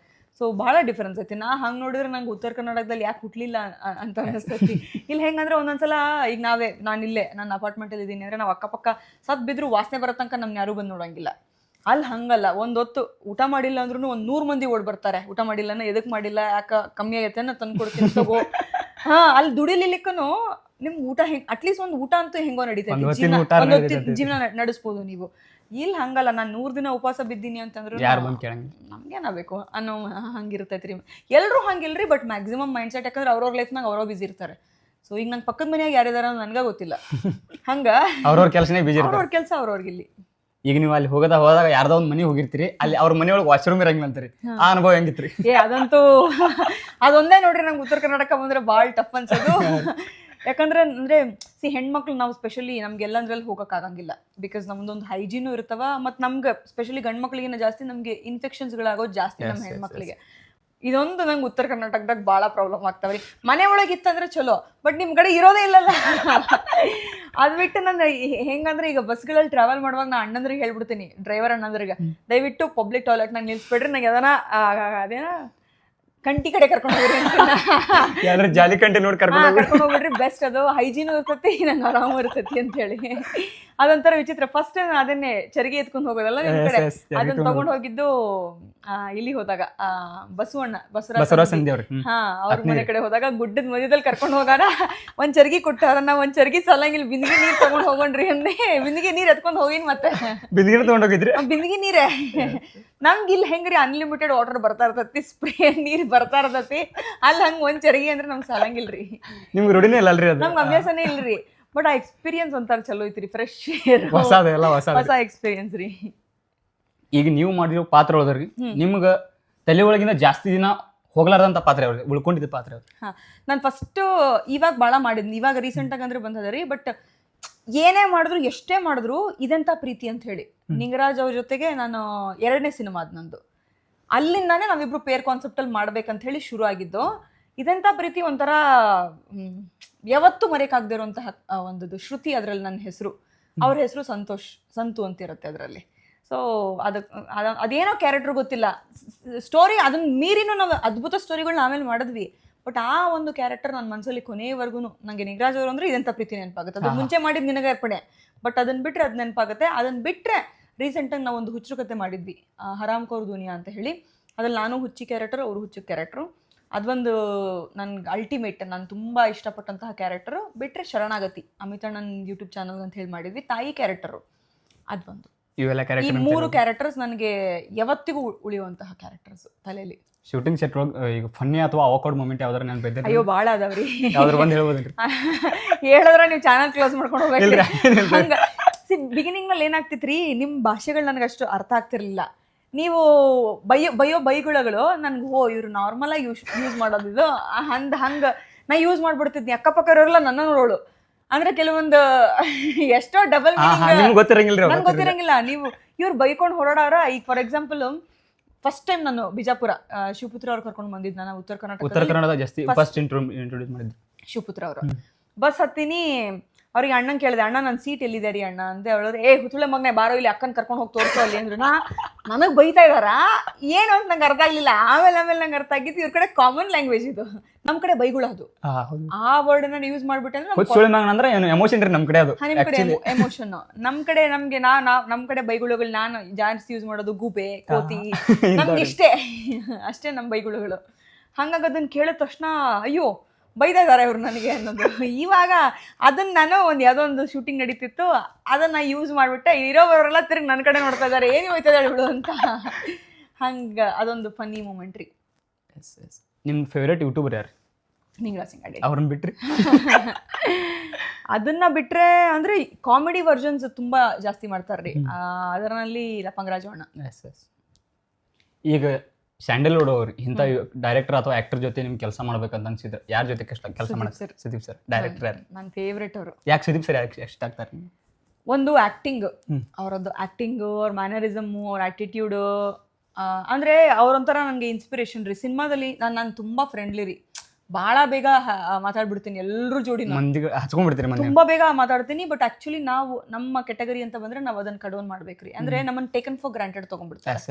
ಸೊ ಭಾಳ ಡಿಫ್ರೆನ್ಸ್ ಐತಿ. ನಾ ಹಂಗೆ ನೋಡಿದ್ರೆ ನಂಗೆ ಉತ್ತರ ಕರ್ನಾಟಕದಲ್ಲಿ ಯಾಕೆ ಹುಟ್ಟಲಿಲ್ಲ ಅಂತ ಅನಿಸ್ತೈತಿ. [LAUGHS] ಇಲ್ಲಿ ಹೆಂಗಂದ್ರೆ ಒಂದೊಂದ್ಸಲ ಈಗ ನಾವೇ ನಾನು ಇಲ್ಲೇ ನನ್ನ ಅಪಾರ್ಟ್ಮೆಂಟಲ್ಲಿ ಇದ್ದೀನಿ ಅಂದ್ರೆ ನಾವು ಅಕ್ಕಪಕ್ಕ ಸತ್ ಬಿದ್ರು ವಾಸನೆ ಬರೋ ತನಕ ನಮ್ಗೆ ಯಾರೂ ಬಂದು ನೋಡೋಂಗಿಲ್ಲ. ಅಲ್ಲಿ ಹಂಗಲ್ಲ ಒಂದೊತ್ತು ಊಟ ಮಾಡಿಲ್ಲ ಅಂದ್ರೂ ಒಂದು ನೂರು ಮಂದಿ ಓಡ್ ಬರ್ತಾರೆ. ಊಟ ಮಾಡಿಲ್ಲನ ಎದಕ್ ಮಾಡಿಲ್ಲ ಯಾಕ ಕಮ್ಮಿ ಆಗೈತೆ ಅನ್ನೋ ತಂದು ಕೊಡ್ತೀನಿ ತಗೋ. [LAUGHS] ಹಾ ಅಲ್ಲಿ ದುಡಿಲಿಕ್ಕೂ ನಿಮ್ಗೆ ಊಟ ಹೆಂಗ್ ಅಟ್ಲೀಸ್ಟ್ ಒಂದು ಊಟ ಅಂತೂ ಹೆಂಗೋ ನಡೀತೈತಿ. ಜೀವನ ಜೀವನ ನಡೆಸ್ಬೋದು ನೀವು. ಇಲ್ಲಿ ಹಂಗಲ್ಲ. ನಾನು ನೂರು ದಿನ ಉಪವಾಸ ಬಿದ್ದೀನಿ ಅಂತಂದ್ರೆ ಯಾರು ಬಂದ್ ಕೇಳಂಗಿಲ್ಲ. ನಮ್ಗೇನಾಗಬೇಕು ಅನ್ನೋ ಹಂಗಿರ್ತೈತಿ ರೀ ಎಲ್ಲರೂ ಹಂಗಿಲ್ರಿ ಬಟ್ ಮ್ಯಾಕ್ಸಿಮಮ್ ಮೈಂಡ್ ಸೆಟ್ ಯಾಕಂದ್ರೆ ಅವ್ರವ್ರ ಲೈಫ್ನಾಗ ಅವ್ರವ್ರು ಬಿಸಿ ಇರ್ತಾರೆ. ಸೊ ಈಗ ನಂಗೆ ಪಕ್ಕದ ಮನೆಯಾಗ ಯಾರಿದಾರ ನನಗೆ ಗೊತ್ತಿಲ್ಲ. ಹಂಗ? ಅವ್ರವ್ರ ಕೆಲಸನೇ ಬಿಜಿ ಅವ್ರವ್ರ ಕೆಲಸ ಅವ್ರವ್ರಿಗಿಲ್ಲಿ ಈಗ ನೀವು ಅಲ್ಲಿ ಹೋಗದ ಹೋದಾಗ ಯಾರ್ದೋ ಒಂದ್ ಮನಿ ಹೋಗಿರ್ತೀರಿ ಅಲ್ಲಿ ಅವ್ರ ಮನೆಯೊಳಗೆ ವಾಶ್ರೂಮ್ ಇರಂಗಿಲ್ಲ ಅಂತೀರಿ. ಆ ಅನುಭವ ಹೆಂಗಿತ್ರಿ? ಏ ಅದಂತೂ [LAUGHS] ಅದೊಂದೇ ನೋಡ್ರಿ ನಂಗೆ ಉತ್ತರ ಕರ್ನಾಟಕ ಬಂದ್ರೆ ಭಾಳ ಟಫ್ ಅನ್ಸೋದು. [LAUGHS] ಯಾಕಂದ್ರೆ ಅಂದ್ರೆ ಸಿ ಹೆಣ್ಮಕ್ಳು ನಾವು ಸ್ಪೆಷಲಿ ಅಂದ್ರಲ್ಲಿ ಆಗಂಗಿಲ್ಲ. ಬಿಕಾಸ್ ನಮ್ದೊಂದು ಹೈಜೀನು ಇರ್ತವ ಮತ್ತು ನಮ್ಗೆ ಸ್ಪೆಷಲಿ ಗಂಡ್ ಮಕ್ಳಿಗಿನ ಜಾಸ್ತಿ ನಮಗೆ ಇನ್ಫೆಕ್ಷನ್ಸ್ಗಳಾಗೋದು ಜಾಸ್ತಿ ನಮ್ಮ ಹೆಣ್ಮಕ್ಳಿಗೆ. ಇದೊಂದು ನಂಗೆ ಉತ್ತರ ಕರ್ನಾಟಕದಾಗ ಭಾಳ ಪ್ರಾಬ್ಲಮ್ ಆಗ್ತಾವ್ರಿ ಮನೆ ಒಳಗೆ ಇತ್ತಂದ್ರೆ ಚಲೋ ಬಟ್ ನಿಮ್ಮ ಕಡೆ ಇರೋದೇ ಇಲ್ಲಲ್ಲ. ಅದು ಬಿಟ್ಟು ನಾನು ಹೆಂಗಂದ್ರೆ ಈಗ ಬಸ್ಗಳಲ್ಲಿ ಟ್ರಾವೆಲ್ ಮಾಡುವಾಗ ನಾ ಅಣ್ಣಂದ್ರಿಗೆ ಹೇಳ್ಬಿಡ್ತೀನಿ ಡ್ರೈವರ್ ಅಣ್ಣಂದ್ರಿಗೆ ದಯವಿಟ್ಟು ಪಬ್ಲಿಕ್ ಟಾಯ್ಲೆಟ್ ಟಾಯ್ಲೆಟ್ನಾಗ ನಿಲ್ಸ್ಬಿಡ್ರಿ ನಂಗೆ ಅದನ್ನ ಅದೇನ ಕಂಟಿ ಕಡೆ ಕರ್ಕೊಂಡು ಹೋಗ್ರಿ. [LAUGHS] ಯಾರು ಜಾಲಿ ಕಂಟಿ ನೋಡಿ ಕರ್ಕೊಂಡು ಹೋಗ್ಬಿಡ್ರಿ. ಬೆಸ್ಟ್ ಅದು. ಹೈಜೀನು ಇರ್ತೈತಿ ನಂಗೆ ಆರಾಮ ಇರ್ತೈತಿ ಅಂತ ಹೇಳಿ. ಅದೊಂಥರ ವಿಚಿತ್ರ. ಫಸ್ಟ್ ಅದನ್ನೇ ಚರಿಗೆ ಎತ್ಕೊಂಡು ಹೋಗೋದಲ್ಲ ನಿಮ್ ಕಡೆ? yes, ಚರಿಗೆ ಅದನ್ನ ಎತ್ಕೊಂಡು ತಗೊಂಡು ಹೋಗಿದ್ದು ಆ, ಇಲ್ಲಿ ಹೋದಾಗ ಆ, ಬಸವಣ್ಣ ಬಸವರಾಜ್ ಬಸವರಾಜ ಸಂಧಿ ಅವ್ರಿ. ಹ್ಮ್. ಹಾ ಅವ್ರ ಮನೆ ಕಡೆ ಹೋದಾಗ ಗುಡ್ಡದ ಮಧ್ಯದಲ್ಲಿ ಕರ್ಕೊಂಡು ಹೋಗಾರ ಒಂದ್ ಚರ್ಗಿ ಕೊಟ್ಟಾರ ನಾ ಒಂದ್ ಚರ್ಗಿ ಸಲಂಗಿಲ್ಲ ಬಿಂದಿಗೆ ನೀರ್ ತಗೊಂಡ್ ಹೋಗೋಣ್ರಿ ಅಂದೆ. ಬಿಂದಿಗೆ ನೀರ್ ಎತ್ಕೊಂಡ್ ಹೋಗಿನ್ ಮತ್ತೆ. ಬಿಂದಿಗೆ ತಗೊಂಡೋಗಿದ್ರಿ ಆ ಬಿಂದಿಗೆ ನೀರೇ. ನಮ್ಗೆ ಇಲ್ಲಿ ಹೆಂಗ್ರಿ ಅನ್ಲಿಮಿಟೆಡ್ ವಾಟರ್ ಬರ್ತಾ ಇರ್ತತಿ ಸ್ಪ್ರೇ ನೀರ್ ಬರ್ತಾ ಇರ್ತತಿ. ಅಲ್ಲಿ ಹಂಗ ಒಂದ್ ಚರ್ಗಿ ಅಂದ್ರೆ ನಮ್ಗೆ ಸಲಂಗಿಲ್ರಿ. ನಿಮ್ಗೆ ರೂಢಿನೇ ಇಲ್ಲ ಅಲ್ರಿ ಅದು? ನಮ್ಗೆ ಅಭ್ಯಾಸನೇ ಇಲ್ರಿ. ಬಟ್ ಆ ಎಕ್ಸ್ಪೀರಿಯನ್ಸ್ ಒಂಥರ ಚಲೋ ಐತ್ರಿ ಫ್ರೆಶ್ ಹೊಸದ ಎಲ್ಲ ಹೊಸ ಹೊಸ ಎಕ್ಸ್ಪೀರಿಯನ್ಸ್ ರೀ. ಈಗ ನೀವು ಮಾಡಿರೋ ಪಾತ್ರ ಒಳದ್ರಿ ನಿಮ್ಗೆ ತಲೆ ಒಳಗಿನ ಜಾಸ್ತಿ ದಿನ ಹೋಗ್ಲಾರ್ದಂತ ಪಾತ್ರ ಅವ್ರಿಗೆ ಉಳ್ಕೊಂಡಿದ್ದ ಪಾತ್ರ ಅವ್ರಿಗೆ ಹಾ ನಾನು ಫಸ್ಟ್ ಇವಾಗ ಭಾಳ ಮಾಡಿದ್ನಿ ಇವಾಗ ರೀಸೆಂಟಾಗಿ ಅಂದ್ರೆ ಬಂದದ ರೀ ಬಟ್ ಏನೇ ಮಾಡಿದ್ರು ಎಷ್ಟೇ ಮಾಡಿದ್ರು ಇದೆಂಥ ಪ್ರೀತಿ ಅಂತ ಹೇಳಿ. ನಿಂಗರಾಜ್ ಅವ್ರ ಜೊತೆಗೆ ನಾನು ಎರಡನೇ ಸಿನಿಮಾ ಅದು ನಂದು. ಅಲ್ಲಿಂದಾನೇ ನಾವಿಬ್ರು ಪೇರ್ ಕಾನ್ಸೆಪ್ಟಲ್ಲಿ ಮಾಡ್ಬೇಕಂತ ಹೇಳಿ ಶುರು ಆಗಿದ್ದು. ಇದೆಂತ ಪ್ರೀತಿ ಒಂಥರ ಯಾವತ್ತೂ ಒಂದು ಇರುವಂತಹ ಆ, ಶ್ರುತಿ ಅದರಲ್ಲಿ ನನ್ನ ಹೆಸರು. ಅವ್ರ ಹೆಸರು ಸಂತೋಷ್ ಸಂತು ಅಂತ ಇರುತ್ತೆ ಅದರಲ್ಲಿ ಸೊ ಅದಕ್ಕೆ ಅದೇನೋ ಕ್ಯಾರೆಕ್ಟರ್ ಗೊತ್ತಿಲ್ಲ. ಸ್ಟೋರಿ ಅದನ್ನ ಮೀರಿನೂ ನಾವು ಅದ್ಭುತ ಸ್ಟೋರಿಗಳನ್ನ ಆಮೇಲೆ ಮಾಡಿದ್ವಿ. ಬಟ್ ಆ ಒಂದು ಕ್ಯಾರೆಕ್ಟರ್ ನನ್ನ ಮನಸ್ಸಲ್ಲಿ ಕೊನೆಯವರೆಗೂ ನನಗೆ ನಿಗರಾಜ್ ಅವರು ಅಂದ್ರೆ ಇದಂತ ಪ್ರೀತಿ ನೆನಪಾಗುತ್ತೆ. ಅದು. ಮುಂಚೆ ಮಾಡಿದ ನಿನಗೆ ಅರ್ಪಣೆ. ಬಟ್ ಅದನ್ನ ಬಿಟ್ರೆ ಅದು ನೆನಪಾಗುತ್ತೆ. ಅದನ್ನ ಬಿಟ್ರೆ ರೀಸೆಂಟಾಗಿ ನಾವು ಒಂದು ಹುಚ್ಚು ಕತೆ ಮಾಡಿದ್ವಿ. ಆ, ಹರಾಮ್ ಕೌರ್ ದುನಿಯಾ ಅಂತ ಹೇಳಿ. ಅದ್ರಲ್ಲಿ ನಾನು ಹುಚ್ಚಿ ಕ್ಯಾರೆಕ್ಟರ್ ಅವರು ಹುಚ್ಚು ಕ್ಯಾರೆಕ್ಟ್ರು ಅದೊಂದು ನನ್ಗೆ ಅಲ್ಟಿಮೇಟ್ ನಾನು ತುಂಬ ಇಷ್ಟಪಟ್ಟಂತಹ ಕ್ಯಾರೆಕ್ಟರು ಬಿಟ್ಟರೆ ಶರಣಾಗತಿ. ಅಮಿತಣ್ಣನ ಯೂಟ್ಯೂಬ್ ಚಾನಲ್ ಅಂತ ಹೇಳಿ ಮಾಡಿದ್ವಿ ತಾಯಿ ಕ್ಯಾರೆಕ್ಟರು ಅದೊಂದು ಇವೆಲ್ಲ ಈ ಕ್ಯಾರೆಕ್ಟರ್ ಮೂರು ಕ್ಯಾರೆಕ್ಟರ್ಸ್ ನನಗೆ ಯಾವತ್ತಿಗೂ ಉಳಿಯುವಂತಹ ಕ್ಯಾರೆಕ್ಟರ್ಸ್ ತಲೆಯಲ್ಲಿ ಶೂಟಿಂಗ್ ಸೆಟ್ ಒಳಗೆ ಈಗ ಫನ್ನಿ ಅಥವಾ ಅವಕಾಡ್ ಮೂಮೆಂಟ್ ಯಾವ್ದಾರ ನಾನು ಬೆದ್ದೆ ಅಯ್ಯೋ ಭಾಳ ಅದಾವ್ರಿ. ಯಾವ್ದಾರ ಒಂದು ಹೇಳ್ಬೋದೇನ್ರಿ [LAUGHS] ಹೇಳಿದ್ರೆ ನೀವು ಚಾನಲ್ ಕ್ಲೋಸ್ ಮಾಡ್ಕೊಂಡು ಹೋಗ್ಬೇಕು ಸಿ. ಹಂಗ ಬಿಗಿನಿಂಗ್ನಲ್ಲಿ ಏನಾಗ್ತಿತ್ರಿ ನಿಮ್ ಭಾಷೆಗಳು ನನಗೆ ಅಷ್ಟು ಅರ್ಥ ಆಗ್ತಿರ್ಲಿಲ್ಲ. ನೀವು ಬಯೋ ಬಯೋ ಬೈಗುಳಗಳು ನನ್ಗೆ ಓ ಇವ್ರು ನಾರ್ಮಲ್ ಆಗಿ ಯೂಸ್ ಯೂಸ್ ಮಾಡೋದಿದು ಹಂಗ ಹಂಗ ನಾ ಯೂಸ್ ಮಾಡ್ಬಿಡ್ತಿದ್ನಿ. ಅಕ್ಕಪಕ್ಕ ಇರೋರೆಲ್ಲ ನನ್ನ ನೋಡೋಳು ಅಂದ್ರೆ ಕೆಲವೊಂದು ಎಷ್ಟೋ ಡಬಲ್ ನಂಗೆ ಗೊತ್ತಿರಂಗಿಲ್ಲ. ನೀವು ಇವ್ರು ಬೈಕೊಂಡು ಹೊರಡಾರ ಈಗ ಫಾರ್ ಎಕ್ಸಾಂಪಲ್ ಫಸ್ಟ್ ಟೈಮ್ ನಾನು ಬಿಜಾಪುರ ಶಿವಪುತ್ರ ಅವ್ರು ಕರ್ಕೊಂಡು ಬಂದಿದ್ದು ನಾನು ಉತ್ತರ ಕರ್ನಾಟಕ ಉತ್ತರ ಕನ್ನಡ ಜಾಸ್ತಿ ಫಸ್ಟ್ ಇಂಟ್ರೊಡ್ಯೂಸ್ ಮಾಡಿದ್ದು. ಶಿವಪುತ್ರ ಅವರು. ಬಸ್ ಹತ್ತೀನಿ ಅವ್ರಿಗೆ ಅಣ್ಣನ್ ಕೇಳಿದೆ ಅಣ್ಣ ನನ್ನ ಸೀಟ್ ಎಲ್ಲಿದೆ ರೀ ಅಣ್ಣ? ಅಂದ್ರೆ ಅವಳು ಏ ಹುಚ್ಚುಳೆ ಮಗ್ನೆ ಬಾರೋ ಇಲ್ಲಿ ಅಕ್ಕನ್ ಕರ್ಕೊಂಡು ಹೋಗಿ ತೋರಿಸೋ ಅಲ್ಲಿ ಅಂದ್ರು. ನನಗೆ ಬೈತಾ ಇದಾರ ಏನು ಅಂತ ನಂಗೆ ಅರ್ಥ ಆಗ್ಲಿಲ್ಲ. ಆಮೇಲೆ ಆಮೇಲೆ ನಂಗೆ ಅರ್ಥ ಆಗಿತ್ತು ಇವ್ರ ಕಡೆ ಕಾಮನ್ ಲ್ಯಾಂಗ್ವೇಜ್ ಇದು. ನಮ್ ಕಡೆ ಬೈಗುಳ ಅದು. ಆ ವರ್ಡ್ನ ಯೂಸ್ ಮಾಡ್ಬಿಟ್ಟೆ ಅಂದ್ರೆ ಎಮೋಷನ್ ರೀ ನಮ್ಮ ಕಡೆ ಅದು ಹಾ, ನಿಮ್ ಕಡೆ ಎಮೋಷನ್ ನಮ್ ಕಡೆ ನಮ್ಗೆ ನಾ ನಮ್ಮ ನಮ್ ಕಡೆ ಬೈಗುಳಗಳು ನಾನು ಜಾಸ್ತಿ ಯೂಸ್ ಮಾಡೋದು ಗೂಬೆ ಕೋತಿ ನಮ್ಗೆ ಇಷ್ಟೇ. ಅಷ್ಟೇ ನಮ್ ಬೈಗುಳುಗಳು. ಹಂಗಾಗಿ ಅದನ್ನ ಕೇಳಿದ ತಕ್ಷಣ ಅಯ್ಯೋ ಬೈತಾ ಇದಾರೆ ಇವ್ರು ನನಗೆ ಅನ್ನೋದು. ಇವಾಗ ಅದನ್ನ ನಾನು ಒಂದು ಯಾವುದೋ ಒಂದು ಶೂಟಿಂಗ್ ನಡೀತಿತ್ತು ಅದನ್ನ ಯೂಸ್ ಮಾಡ್ಬಿಟ್ಟೆ. ಇರೋವರೆಲ್ಲ ತಿರುಗಿ ನನ್ನ ಕಡೆ ನೋಡ್ತಾ ಇದಾರೆ. ಏನು ಹೋಯ್ತಾ ಇದ್ದಾಳೆ ಇವಳು ಅಂತ. ಹಂಗ ಅದೊಂದು ಫನ್ನಿ ಮೂಮೆಂಟ್ ರೀ. ಎಸ್ ಎಸ್ ನಿಮ್ಮ ಫೇವ್ರೇಟ್ ಯೂಟ್ಯೂಬರ್ ಯಾರು? ನಿಂಗ್ರಾ ಸಿಂಗ್ ಅಡಿ ಅವ್ರನ್ನ ಬಿಟ್ರಿ? ಅದನ್ನ ಬಿಟ್ರೆ ಅಂದ್ರೆ ಕಾಮಿಡಿ ವರ್ಜನ್ಸ್ ತುಂಬಾ ಜಾಸ್ತಿ ಮಾಡ್ತಾರ್ರಿ. ರೀ ಅದರಲ್ಲಿ ಲಪಂಗರಾಜು ಅಣ್ಣ. ಎಸ್ ಎಸ್ ಈಗ ಸ್ಯಾಂಡಲ್ವುಡ್ ಅವ್ರು ಇಂಥ ಡೈರೆಕ್ಟರ್ ಅಥವಾ ಆಕ್ಟರ್ ಜೊತೆ ನಿಮ್ಗೆ ಕೆಲಸ ಮಾಡ್ಬೇಕಂತ ಅನ್ಸಿದ್ರೆ ಯಾರ ಜೊತೆ ಕಷ್ಟ ಕೆಲಸ ಸುದೀಪ್ ಮಾಡಿ sir. ಸುದೀಪ್ ಸರ್ ಡೈರೆಕ್ಟರ್ ಯಾರು? ನನ್ನ ಫೇವ್ರೆಟ್ ಅವರು. ಯಾಕೆ ಸುದೀಪ್ ಸರ್ ಯಾಕೆ ಇಷ್ಟ ಆಗ್ತಾರೆ? ಒಂದು ಆಕ್ಟಿಂಗ್ ಹ್ಮ್. ಅವರದ್ದು ಆಕ್ಟಿಂಗ್ ಅವ್ರ ಮ್ಯಾನರಿಸಮ್ಮು ಅವ್ರ ಆಟಿಟ್ಯೂಡ್ ಅಂದ್ರೆ ಅವರೊಂಥರ ನನಗೆ ಇನ್ಸ್ಪಿರೇಷನ್ ರೀ. ಸಿನಿಮಾದಲ್ಲಿ ನಾನು ನಾನು ತುಂಬಾ ಫ್ರೆಂಡ್ಲಿ ರೀ. ಭಾಳ ಬೇಗ ಮಾತಾಡ್ಬಿಡ್ತೀನಿ ಎಲ್ಲರೂ ಜೋಡಿ ಮಂದಿ? ತುಂಬಾ ಬೇಗ ಮಾತಾಡ್ತೀನಿ ಬಟ್ ಆಕ್ಚುಲಿ ನಾವು ನಮ್ಮ ಕೆಟಗರಿ ಅಂತ ಬಂದ್ರೆ ನಾವು ಅದನ್ನ ಕಡೋನ್ ಮಾಡ್ಬೇಕ್ರಿ. ಅಂದ್ರೆ ನಮ್ಮನ್ನ ಟೇಕನ್ ಫಾರ್ ಗ್ರಾಂಟೆಡ್ ಎಸ್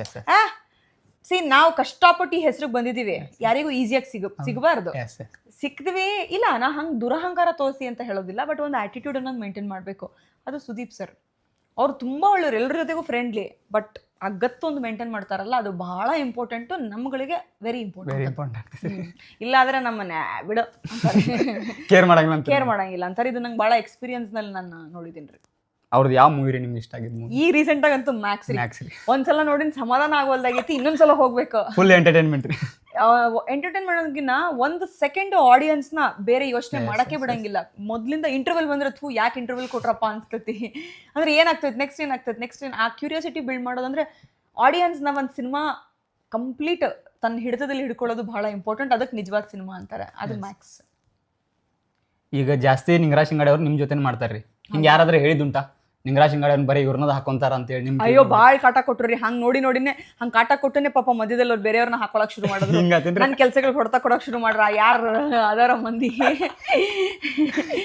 ಸಿ ನಾವು ಕಷ್ಟಪಟ್ಟು ಈ ಹೆಸರಿಗೆ ಬಂದಿದ್ದೀವಿ. ಯಾರಿಗೂ ಈಸಿಯಾಗಿ ಸಿಗ ಸಿಗಬಾರ್ದು. ಸಿಕ್ದ್ವಿ ಇಲ್ಲ ನಾ ಹಂಗೆ ದುರಹಂಕಾರ ತೋರಿಸಿ ಅಂತ ಹೇಳೋದಿಲ್ಲ ಬಟ್ ಒಂದು ಆಟಿಟ್ಯೂಡ್ ಅನ್ನೋದು ಮೇಂಟೈನ್ ಮಾಡಬೇಕು. ಅದು ಸುದೀಪ್ ಸರ್ ಅವ್ರು ತುಂಬ ಒಳ್ಳೆಯವ್ರು ಎಲ್ಲರ ಜೊತೆಗೂ ಫ್ರೆಂಡ್ಲಿ ಬಟ್ ಅಗತ್ತು ಒಂದು ಮೇಂಟೈನ್ ಮಾಡ್ತಾರಲ್ಲ ಅದು ಬಹಳ ಇಂಪಾರ್ಟೆಂಟು ನಮ್ಗಳಿಗೆ ವೆರಿ ಇಂಪಾರ್ಟೆಂಟ್ ಇಂಪಾರ್ಟೆಂಟ್ ಇಲ್ಲ ಆದ್ರೆ ನಮ್ಮನ್ನ ಬಿಡು. [LAUGHS] ಕೇರ್ ಮಾಡಂಗಿಲ್ಲ ಕೇರ್ ಮಾಡಂಗಿಲ್ಲ ಅಂತಾರೆ. ಇದು ನಂಗೆ ಭಾಳ ಎಕ್ಸ್ಪೀರಿಯನ್ಸ್ನಲ್ಲಿ ನಾನು ನೋಡಿದ್ದೀನಿ ರೀ. ಅವ್ರದ್ದು ಯಾವ ಮೂವಿ ರೀ ನಿಮ್ಗೆ ಇಷ್ಟ ಆಗಿದ್ದು ಈ ರೀಸೆಂಟ್ ಅಂತೂ ಮ್ಯಾಕ್ಸ್ ರೀ. ಮ್ಯಾಕ್ಸ್ ರೀ. ಒಂದ್ಸಲ ನೋಡಿನ ಸಮಾಧಾನ ಆಗೋಲ್ದಾಗೈತಿ ಇನ್ನೊಂದ್ಸಲ ಹೋಗ್ಬೇಕು. ಫುಲ್ ಎಂಟರ್ಟೈನ್ಮೆಂಟ್ ರೀ. ಎಂಟರ್ಟೈನ್ ಮಾಡೋದಕ್ಕಿಂತ ಒಂದು ಸೆಕೆಂಡ್ ಆಡಿಯನ್ಸ್ನ ಬೇರೆ ಯೋಚನೆ ಮಾಡಕ್ಕೆ ಬಿಡಂಗಿಲ್ಲ. ಮೊದ್ಲಿಂದ ಇಂಟರ್ವಲ್ ಬಂದ್ರೆ ಥೂ ಯಾಕೆ ಇಂಟರ್ವಲ್ ಕೊಟ್ರಪ್ಪ ಅನ್ಸ್ತತಿ? ಅಂದ್ರೆ ಏನಾಗ್ತೈತಿ ನೆಕ್ಸ್ಟ್ ಏನಾಗ್ತೈತಿ ನೆಕ್ಸ್ಟ್ ಏನು? ಆ ಕ್ಯೂರಿಯಾಸಿಟಿ ಬಿಲ್ಡ್ ಮಾಡೋದಂದ್ರೆ ನ ಒಂದು ಸಿನಿಮಾ ಕಂಪ್ಲೀಟ್ ತನ್ನ ಹಿಡಿತದಲ್ಲಿ ಹಿಡ್ಕೊಳ್ಳೋದು ಬಹಳ ಇಂಪಾರ್ಟೆಂಟ್ ಅದಕ್ಕೆ ನಿಜವಾದ ಸಿನಿಮಾ ಅಂತಾರೆ. ಅದು. ಮ್ಯಾಕ್ಸ್ ಈಗ ಜಾಸ್ತಿ ನಿಂಗರಾಜ್ ಶಿಂಗಾಡಿ ಅವ್ರು ನಿಮ್ಮ ಜೊತೆ ಮಾಡ್ತಾರ್ರಿ. ಹಿಂಗೆ ಯಾರಾದ್ರೂ ಹೇಳಿದುಂಟಾ ನಿಂಗರಾ ಶಿಂಗಾಡಿ ಅವ್ರನ್ನ ಬರೀ ಇವ್ರನ್ನದ ಹಾಕೊಂತಾರ ಅಂತ ಹೇಳಿ ನಿಮ್ ಅಯ್ಯೋ ಭಾಳ ಕಾಟ ಕೊಟ್ರಿ ಹಂಗ್ ನೋಡಿ ನೋಡಿನೇ ಹಂಗ್ ಕಾಟ ಕೊಟ್ಟನೆ ಪಾಪ ಮಧ್ಯದಲ್ಲಿ ಅವ್ರು ಬೇರೆಯವ್ರನ್ನ ಹಾಕೊಳಕ್ ಶುರು ಮಾಡಿದ್ರು. ಹಿಂಗಾತೇನ್ರಿ ನನ್ನ ಕೆಲ್ಸಗಳು ಹೊಡ್ತಾ ಕೊಡಕ್ ಶುರು ಮಾಡ್ರ. ಯಾರು ಅದಾರ ಮಂದಿ.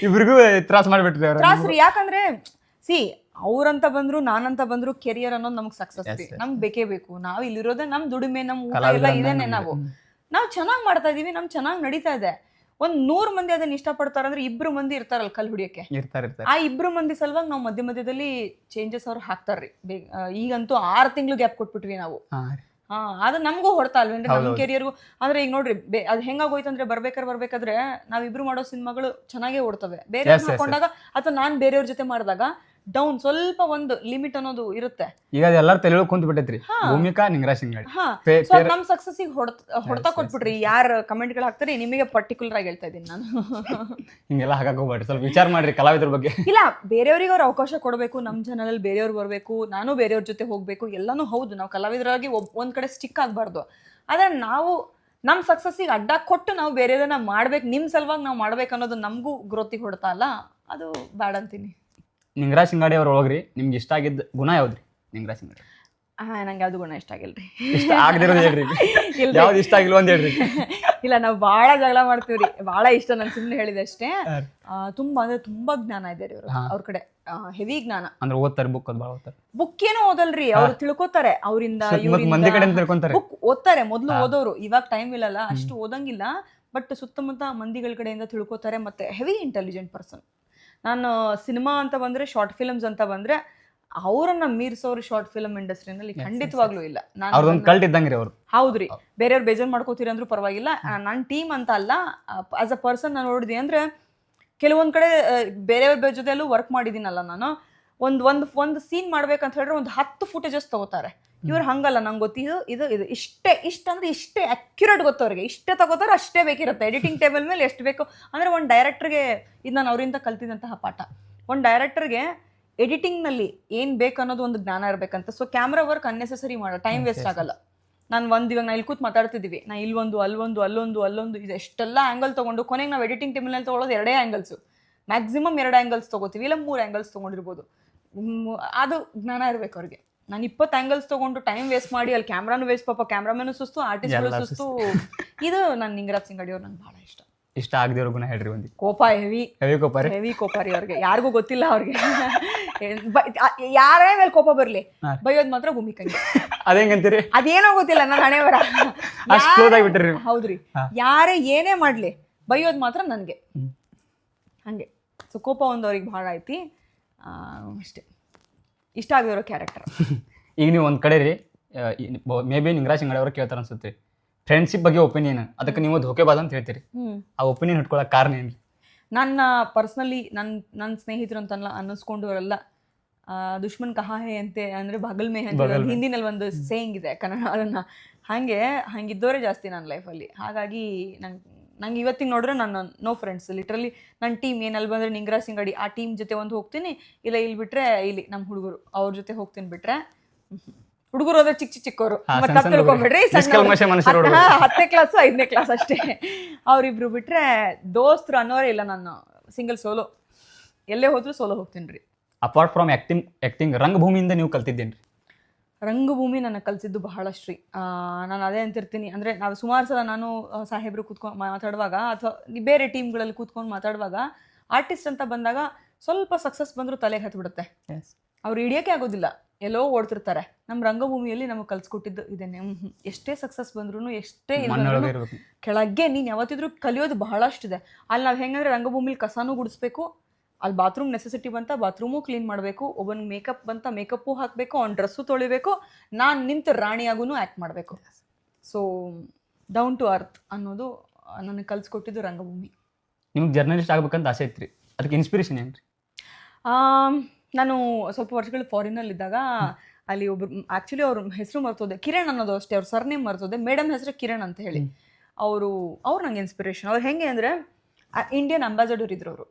ಇಬ್ರಿಗೂ ತ್ರಾಸ ಮಾಡಿಬಿಟ್ರಿ ಅವ್ರ ತ್ರಾಸ್ರಿ ಯಾಕಂದ್ರೆ ಸಿ ಅವ್ರಂತ ಬಂದ್ರು ನಾನಂತ ಬಂದ್ರು ಕೆರಿಯರ್ ಅನ್ನೋದು ನಮ್ಗೆ ಸಕ್ಸಸ್. ನಮ್ಗೆ ಬೇಕೇ ಬೇಕು. ನಾವು ಇಲ್ಲಿರೋದೇ ನಮ್ ದುಡಿಮೆ ನಮ್ ಊಟ ಎಲ್ಲ ಇದೇನೆ ನಾವು. ನಾವು ಚೆನ್ನಾಗಿ ಮಾಡ್ತಾ ಇದೀವಿ ನಮ್ ಚೆನ್ನಾಗಿ ನಡೀತಾ ಇದೆ. ಒಂದ್ ನೂರ್ ಮಂದಿ ಅದನ್ನ ಇಷ್ಟಪಡ್ತಾರ ಅಂದ್ರೆ ಇಬ್ರು ಮಂದಿ ಇರ್ತಾರಲ್ಲ ಕಲ್ ಹುಡಿಯಕ್ಕೆ. ಇರ್ತಾರೆ ಇರ್ತಾರೆ. ಆ ಇಬ್ರು ಮಂದಿ ಸಲುವಾಗಿ ನಾವು ಮಧ್ಯ ಮಧ್ಯದಲ್ಲಿ ಚೇಂಜಸ್ ಅವ್ರು ಹಾಕ್ತಾರ್ರಿ. ಬೇಗ ಆ, ಈಗಂತೂ ಆರ್ ತಿಂಗಳು ಗ್ಯಾಪ್ ಕೊಟ್ಬಿಟ್ವಿ ನಾವು. ಹಾ ಹಾ ಅದು ನಮಗೂ ಹೊಡ್ತಾ ಅಲ್ವೇನ್ರಿ? ನಮ್ಮ. ಕೆರಿಯರ್ಗೂ. ಅಂದ್ರೆ ಈಗ ನೋಡ್ರಿ ಬೇ ಅದು ಹೆಂಗಾಗೋಯ್ತು ಅಂದ್ರೆ ಬರ್ಬೇಕಾದ್ರೆ ಬರ್ಬೇಕಾದ್ರೆ ನಾವಿಬ್ರು ಮಾಡೋ ಸಿನಿಮಾಗಳು ಚೆನ್ನಾಗೇ ಓಡ್ತವೆ. ಬೇರೆ Yes, yes, yes. ಹಾಕೊಂಡಾಗ ಅಥವಾ ನಾನ್ ಬೇರೆಯವ್ರ ಜೊತೆ ಮಾಡಿದಾಗ ಡೌನ್ ಸ್ವಲ್ಪ ಒಂದು ಲಿಮಿಟ್ ಅನ್ನೋದು ಇರುತ್ತೆ. ಈಗ ಎಲ್ಲರೂ ತಲೆ ಕುಂತ ಬಿಟ್ಟೈತ್ರಿ. ಭೂಮಿಕಾ ನಿಂಗರಾಜ್ ಶಿಂಗಾಡಿ ಹಾ ಸೊ ನಮ್ ಸಕ್ಸಸ್ ಈಗ ಹೊಡ್ತ ಹೊಡ್ತಾ ಯಾರ ಕಮೆಂಟ್ಗಳು ಹಾಕ್ತಾರೆ ನಿಮಗೆ ಪರ್ಟಿಕ್ಯುಲರ್ ಆಗಿ ಹೇಳ್ತಾ ಇದೀನಿ ನಾನು. [LAUGHS] ಹಿಂಗೆಲ್ಲ ಹಾಕಕ್ ಹೋಗ್ಬೇಡ್ರಿ. ಸ್ವಲ್ಪ ವಿಚಾರ ಮಾಡ್ರಿ ಕಲಾವಿದ್ರ ಬಗ್ಗೆ. [LAUGHS] ಇಲ್ಲ ಬೇರೆಯವ್ರಿಗೆ ಅವ್ರ ಅವಕಾಶ ಕೊಡಬೇಕು ನಮ್ಮ ಜನರಲ್ಲಿ ಬೇರೆಯವ್ರು ಬರಬೇಕು ನಾನು ಬೇರೆಯವ್ರ ಜೊತೆ ಹೋಗ್ಬೇಕು ಎಲ್ಲಾನು ಹೌದು. ನಾವು ಕಲಾವಿದರಾಗಿ ಒಬ್ ಒಂದ್ ಕಡೆ ಸ್ಟಿಕ್ ಆಗಬಾರ್ದು. ಆದ್ರೆ ನಾವು ನಮ್ಮ ಸಕ್ಸಸ್ಸಿಗೆ ಅಡ್ಡ ಕೊಟ್ಟು ನಾವು ಬೇರೆದನ್ನ ಮಾಡ್ಬೇಕು ನಿಮ್ಮ ಸಲುವಾಗಿ ನಾವು ಮಾಡ್ಬೇಕು ಅನ್ನೋದು ನಮಗೂ ಗ್ರೋತಿಗೆ ಹೊಡ್ತಾ ಅಲ್ಲ? ಅದು ಬ್ಯಾಡ್ ಅಂತೀನಿ. ನಿಂಗರಾ ಸಿಂಗಾಡಿ ಅವ್ರ ಒಳಗ್ರಿ ನಿಮ್ಗೆ ಇಷ್ಟ ಆಗಿದ್ದ ಗುಣ ಯಾವ್ದ್ರಿ? ನಿಂಗರಾಜ್ ಸಿಂಗಾಡಿ. ಹಾ ನಂಗೆ ಯಾವ್ದು ಗುಣ ಇಷ್ಟ ಆಗಿಲ್ರಿ. ಇಷ್ಟ ಆಗದಿರೋದು ಹೇಳ್ರಿ. ಇಲ್ರಿ. ಯಾವ್ದು ಇಷ್ಟ ಆಗಿಲ್ವ ಅಂತ ಹೇಳ್ರಿ. ಇಲ್ಲ ನಾವು ಬಹಳ ಜಗಳ ಮಾಡ್ತೀವ್ರಿ. ಬಹಳ ಇಷ್ಟ ನಾನು ಸುಮ್ಮನೆ ಹೇಳಿದೆ ಅಷ್ಟೇ. ಹಾ. ಆ, ತುಂಬಾ ಅಂದ್ರೆ ತುಂಬಾ ಜ್ಞಾನ ಇದೆ ರೀ ಅವ್ರು ಅವ್ರ ಕಡೆ ಹೆವಿ ಜ್ಞಾನ. ಅಂದ್ರೆ ಓದ್ತಾರೆ ಬುಕ್ ಅದು ಭಾಳ ಓದ್ತಾರೆ. ಬುಕ್ ಏನು ಓದಲ್ರಿ ಅವ್ರು ತಿಳ್ಕೊತಾರೆ ಅವರಿಂದ ಮಂದಿ ಕಡೆ ತಿಳ್ಕೊತಾರೆ. ಬುಕ್ ಓದ್ತಾರೆ ಮೊದಲು. ಓದೋರು ಇವಾಗ ಟೈಮ್ ಇಲ್ಲಲ್ಲ ಅಷ್ಟು ಓದಂಗಿಲ್ಲ ಬಟ್ ಸುತ್ತಮುತ್ತ ಮಂದಿಗಳ ಕಡೆಯಿಂದ ತಿಳ್ಕೊತಾರೆ ಮತ್ತೆ ಹೆವಿ ಇಂಟೆಲಿಜೆಂಟ್ ಪರ್ಸನ್ ನಾನು ಸಿನಿಮಾ ಅಂತ ಬಂದ್ರೆ ಶಾರ್ಟ್ ಫಿಲಮ್ಸ್ ಅಂತ ಬಂದ್ರೆ ಅವರನ್ನ ಮೀರಿಸೋರು ಶಾರ್ಟ್ ಫಿಲ್ಮ್ ಇಂಡಸ್ಟ್ರಿನಲ್ಲಿ ಖಂಡಿತವಾಗ್ಲೂ ಇಲ್ಲ. ನಾನು ಕಲ್ಟ್ ಇದ್ದಂಗ್ರಿ ಅವ್ರು. ಹೌದ್ರಿ. ಬೇರೆಯವ್ರು ಬೇಜಾರು ಮಾಡ್ಕೋತೀರಿ ಅಂದ್ರೂ ಪರವಾಗಿಲ್ಲ ನನ್ನ ಟೀಮ್ ಅಂತ ಅಲ್ಲ ಆಸ್ ಅ ಪರ್ಸನ್ ನಾನು ನೋಡಿದೆ ಅಂದ್ರೆ ಕೆಲವೊಂದ್ ಕಡೆ ಬೇರೆಯವ್ರ ಜೊತೆಯಲ್ಲೂ ವರ್ಕ್ ಮಾಡಿದ್ದೀನಲ್ಲ ನಾನು. ಒಂದ್ ಒಂದ್ ಒಂದು ಸೀನ್ ಮಾಡ್ಬೇಕಂತ ಹೇಳಿದ್ರೆ ಒಂದು ಹತ್ತು ಫುಟೇಜಸ್ ತಗೋತಾರೆ. ಇವ್ರು ಹಂಗಲ್ಲ ನಂಗೆ ಗೊತ್ತಿದ್ದು ಇದು ಇದು ಇಷ್ಟೇ ಇಷ್ಟ ಅಂದ್ರೆ ಇಷ್ಟೇ ಅಕ್ಯುರೇಟ್ ಗೊತ್ತು ಅವ್ರಿಗೆ. ಇಷ್ಟೇ ತಗೋತಾರೆ ಅಷ್ಟೇ ಬೇಕಿರುತ್ತೆ. ಎಡಿಟಿಂಗ್ ಟೇಬಲ್ ಮೇಲೆ ಎಷ್ಟು ಬೇಕು ಅಂದ್ರೆ ಒಂದು ಡೈರೆಕ್ಟರ್ಗೆ ಇದು ನಾನು ಅವರಿಂದ ಕಲ್ತಿದ್ದಂತಹ ಪಾಠ. ಒಂದು ಡೈರೆಕ್ಟರ್ಗೆ ಎಡಿಟಿಂಗ್ನಲ್ಲಿ ಏನು ಬೇಕು ಅನ್ನೋದು ಒಂದು ಜ್ಞಾನ ಇರಬೇಕಂತ. ಸೊ ಕ್ಯಾಮ್ರಾ ವರ್ಕ್ ಅನ್ನೆಸೆಸರಿ ಮಾಡೋ ಟೈಮ್ ವೇಸ್ಟ್ ಆಗಲ್ಲ. ನಾನು ಒಂದು ಇವಾಗ ನಾ ಇಲ್ಲಿ ಕೂತ್ ಮಾತಾಡ್ತಿದ್ದೀವಿ ನಾ ಇಲ್ಲೊಂದು ಅಲ್ಲೊಂದು ಅಲ್ಲೊಂದು ಅಲ್ಲೊಂದು ಇದು ಎಷ್ಟೆಲ್ಲ ಆ್ಯಂಗಲ್ ತೊಗೊಂಡು ಕೊನೆಗೆ ನಾವು ಎಡಿಟಿಂಗ್ ಟೇಬಲ್ನಲ್ಲಿ ತೊಗೊಳೋದು ಎರಡೇ ಆ್ಯಂಗಲ್ಸು ಮ್ಯಾಕ್ಸಿಮಮ್ ಎರಡು ಆ್ಯಂಗಲ್ಸ್ ತೊಗೋತೀವಿ ಇಲ್ಲ ಮೂರು ಆ್ಯಂಗಲ್ಸ್ ತೊಗೊಂಡಿರ್ಬೋದು. ಅದು ಜ್ಞಾನ ಇರಬೇಕು ಅವ್ರಿಗೆ. ನಾನು ಇಪ್ಪತ್ತು ಆ್ಯಂಗಲ್ಸ್ ತೊಗೊಂಡು ಟೈಮ್ ವೇಸ್ಟ್ ಮಾಡಿ ಅಲ್ಲಿ ಕ್ಯಾಮ್ರಾನು ವೇಸ್ಟ್ ಪಾಪ ಕ್ಯಾಮ್ರಾಮನು ಸುಸ್ತು ಆರ್ಟಿಸ್ಟ್ಗಳು ಎಲ್ಲ ಸುಸ್ತು. [LAUGHS] ಇದು ನಾನು ನಿಂಗರಾಜ್ ಸಿಂಗ್ ಅಡಿಯವ್ರು ನಂಗೆ ಭಾಳ ಇಷ್ಟ. ಇಷ್ಟ ಆಗದಿರೋ ಗುಣ ಹೇಳ್ರಿ ಒಂದು ಕೋಪ ಹೆವಿ ಹೆವಿ ಕೋಪ ರೀ? ಹೆವಿ ಕೋಪ ರೀ ಅವ್ರಿಗೆ. ಯಾರಿಗೂ ಗೊತ್ತಿಲ್ಲ ಅವ್ರಿಗೆ. [LAUGHS] ಯಾರೇ ಮೇಲೆ ಕೋಪ ಬರ್ಲಿ ಬೈಯೋದು ಮಾತ್ರ ಭೂಮಿಕಂಗೆ [LAUGHS] ಅದೇಂಗಂತೀರಿ ಅದೇನೋ ಗೊತ್ತಿಲ್ಲ ನನ್ನ ಹಣೆ ಬರ ಅಷ್ಟ್ close ಆಗ್ಬಿಟ್ರಿ ನೀವು. ಹೌದ್ರಿ. ಯಾರೇ ಏನೇ ಮಾಡ್ಲಿ ಬೈಯೋದ್ ಮಾತ್ರ ನನಗೆ. ಹಂಗೆ. ಸೊ ಕೋಪ ಒಂದು ಅವ್ರಿಗೆ ಭಾಳ ಐತಿ. ಅಷ್ಟೇ. ಇಷ್ಟ ಆಗಿರೋ ಕ್ಯಾರೆಕ್ಟರ್ [LAUGHS] ಈಗ ನೀವು ಒಂದು ಕಡೆ ರೀ ಮೇ ಬಿ ನಿಂಗರಾಜ್ ಹಿಂಗಡೆ ಅವ್ರು ಕೇಳ್ತಾರ ಅನ್ಸುತ್ತೆ. ಫ್ರೆಂಡ್ಶಿಪ್ ಬಗ್ಗೆ ಒಪಿನಿಯನ್ ಅದಕ್ಕೆ ನೀವು ಧೋಕೆಬಾದ ಅಂತ ಹೇಳ್ತೀರಿ. ಆ ಒಪಿನಿಯನ್ ಇಟ್ಕೊಳ್ಳೋಕೆ ಕಾರಣ ಏನು? ನನ್ನ ಪರ್ಸ್ನಲಿ ನನ್ನ ನನ್ನ ಸ್ನೇಹಿತರು ಅಂತಲ್ಲ ಅನ್ನಿಸ್ಕೊಂಡವರೆಲ್ಲ ದುಶ್ಮನ್ ಕಹಾ ಹೇ ಅಂತೆ ಅಂದರೆ ಬಗಲ್ ಮೇ ಅಂತ ಹಿಂದಿನಲ್ಲಿ ಒಂದು ಸೇಯಿಂಗ್ ಇದೆ ಕನ್ನಡ ಅದನ್ನು. ಹಾಗೆ ಹಂಗಿದ್ದವರೇ ಜಾಸ್ತಿ ನನ್ನ ಲೈಫಲ್ಲಿ ಹಾಗಾಗಿ ನಂಗೆ ನಂಗೆ ಇವತ್ತಿಗೆ ನೋಡಿದ್ರೆ ನಾನು ನೋ ಫ್ರೆಂಡ್ಸ್ ಲಿಟ್ರಲಿ ನನ್ನ ಟೀಮ್ ಏನಲ್ಲಿ ಬಂದರೆ ನಿಂಗ್ರಾ ಸಿಂಗಡಿ ಆ ಟೀಮ್ ಜೊತೆ ಒಂದು ಹೋಗ್ತೀನಿ ಇಲ್ಲ ಇಲ್ಲಿ ಬಿಟ್ರೆ ಇಲ್ಲಿ ನಮ್ಮ ಹುಡುಗರು ಅವ್ರ ಜೊತೆ ಹೋಗ್ತೀನಿ ಬಿಟ್ರೆ ಹುಡುಗರು ಅಂದ್ರೆ ಚಿಕ್ಕ ಚಿಕ್ಕ ಚಿಕ್ಕವರು ಮತ್ತೆ ತಪ್ಪು ತಿಳ್ಕೊಂಬಿಡ್ರಿ ಹತ್ತನೇ ಕ್ಲಾಸ್ ಐದನೇ ಕ್ಲಾಸ್ ಅಷ್ಟೇ. ಅವ್ರಿಬ್ರು ಬಿಟ್ರೆ ದೋಸ್ತರು ಅನ್ನೋರೇ ಇಲ್ಲ ನಾನು ಸಿಂಗಲ್ ಸೋಲೋ ಎಲ್ಲೇ ಹೋದ್ರು ಸೋಲೋ ಹೋಗ್ತೀನಿ ರೀ. ಅಪಾರ್ಟ್ ಫ್ರಮ್ ಆಕ್ಟಿಂಗ್ ಆಕ್ಟಿಂಗ್ ರಂಗಭೂಮಿಯಿಂದ ನೀವು ಕಲ್ತಿದ್ದೇನ್ರಿ. ರಂಗಭೂಮಿ ನನ್ನ ಕಲಿಸಿದ್ದು ಬಹಳಷ್ಟು ರೀ ನಾನು ಅದೇ ಅಂತಿರ್ತೀನಿ. ಅಂದರೆ ನಾವು ಸುಮಾರು ಸಲ ನಾನು ಸಾಹೇಬರು ಕೂತ್ಕೊಂಡು ಮಾತಾಡುವಾಗ ಅಥವಾ ಬೇರೆ ಟೀಮ್ಗಳಲ್ಲಿ ಕೂತ್ಕೊಂಡು ಮಾತಾಡುವಾಗ ಆರ್ಟಿಸ್ಟ್ ಅಂತ ಬಂದಾಗ ಸ್ವಲ್ಪ ಸಕ್ಸಸ್ ಬಂದರೂ ತಲೆಗೆ ಹತ್ಬಿಡುತ್ತೆ. ಅವ್ರು ಹಿಡಿಯೋಕೆ ಆಗೋದಿಲ್ಲ. ಎಲ್ಲೋ ಓಡ್ತಿರ್ತಾರೆ. ನಮ್ಮ ರಂಗಭೂಮಿಯಲ್ಲಿ ನಮಗೆ ಕಲ್ಸ್ಕೊಟ್ಟಿದ್ದು ಇದೇನೆ. ಎಷ್ಟೇ ಸಕ್ಸಸ್ ಬಂದ್ರೂ ಎಷ್ಟೇ ಕೆಳಗೆ ನೀನು ಯಾವತ್ತಿದ್ರೂ ಕಲಿಯೋದು ಬಹಳಷ್ಟಿದೆ. ಅಲ್ಲಿ ನಾವು ಹೆಂಗಂದ್ರೆ ರಂಗಭೂಮಿಲಿ ಕಸಾನು ಗುಡಿಸ್ಬೇಕು ಅಲ್ಲಿ ಬಾತ್ರೂಮ್ ನೆಸೆಸಿಟಿ ಬಂತ ಬಾತ್ರೂಮು ಕ್ಲೀನ್ ಮಾಡಬೇಕು ಒಬ್ಬನಿಗೆ ಮೇಕಪ್ ಬಂತ ಮೇಕಪ್ಪು ಹಾಕಬೇಕು ಅವ್ನ ಡ್ರೆಸ್ಸು ತೊಳಿಬೇಕು ನಾನು ನಿಂತು ರಾಣಿಯಾಗೂ ಆ್ಯಕ್ಟ್ ಮಾಡಬೇಕು. ಸೊ ಡೌನ್ ಟು ಅರ್ತ್ ಅನ್ನೋದು ನನಗೆ ಕಲಿಸ್ಕೊಟ್ಟಿದ್ದು ರಂಗಭೂಮಿ. ನಿಮ್ಗೆ ಜರ್ನಲಿಸ್ಟ್ ಆಗ್ಬೇಕಂತ ಆಸೆ ಐತ್ರಿ ಅದಕ್ಕೆ ಇನ್ಸ್ಪಿರೇಷನ್ ಏನ್ರಿ? ರೀ ನಾನು ಸ್ವಲ್ಪ ವರ್ಷಗಳು ಫಾರಿನಲ್ಲಿದ್ದಾಗ ಅಲ್ಲಿ ಒಬ್ರು ಆ್ಯಕ್ಚುಲಿ ಅವ್ರ ಹೆಸರು ಮರ್ತೋದೆ ಕಿರಣ್ ಅನ್ನೋದು ಅಷ್ಟೇ ಅವ್ರ ಸರ್ನೇಮ್ ಮರ್ತೋದೆ ಮೇಡಮ್ ಹೆಸರು ಕಿರಣ್ ಅಂತ ಹೇಳಿ. ಅವರು ಅವ್ರು ನಂಗೆ ಇನ್ಸ್ಪಿರೇಷನ್ ಅವ್ರು ಹೆಂಗೆ ಅಂದರೆ ಇಂಡಿಯನ್ ಅಂಬಾಸಡರ್ ಇದ್ರು ಅವರು.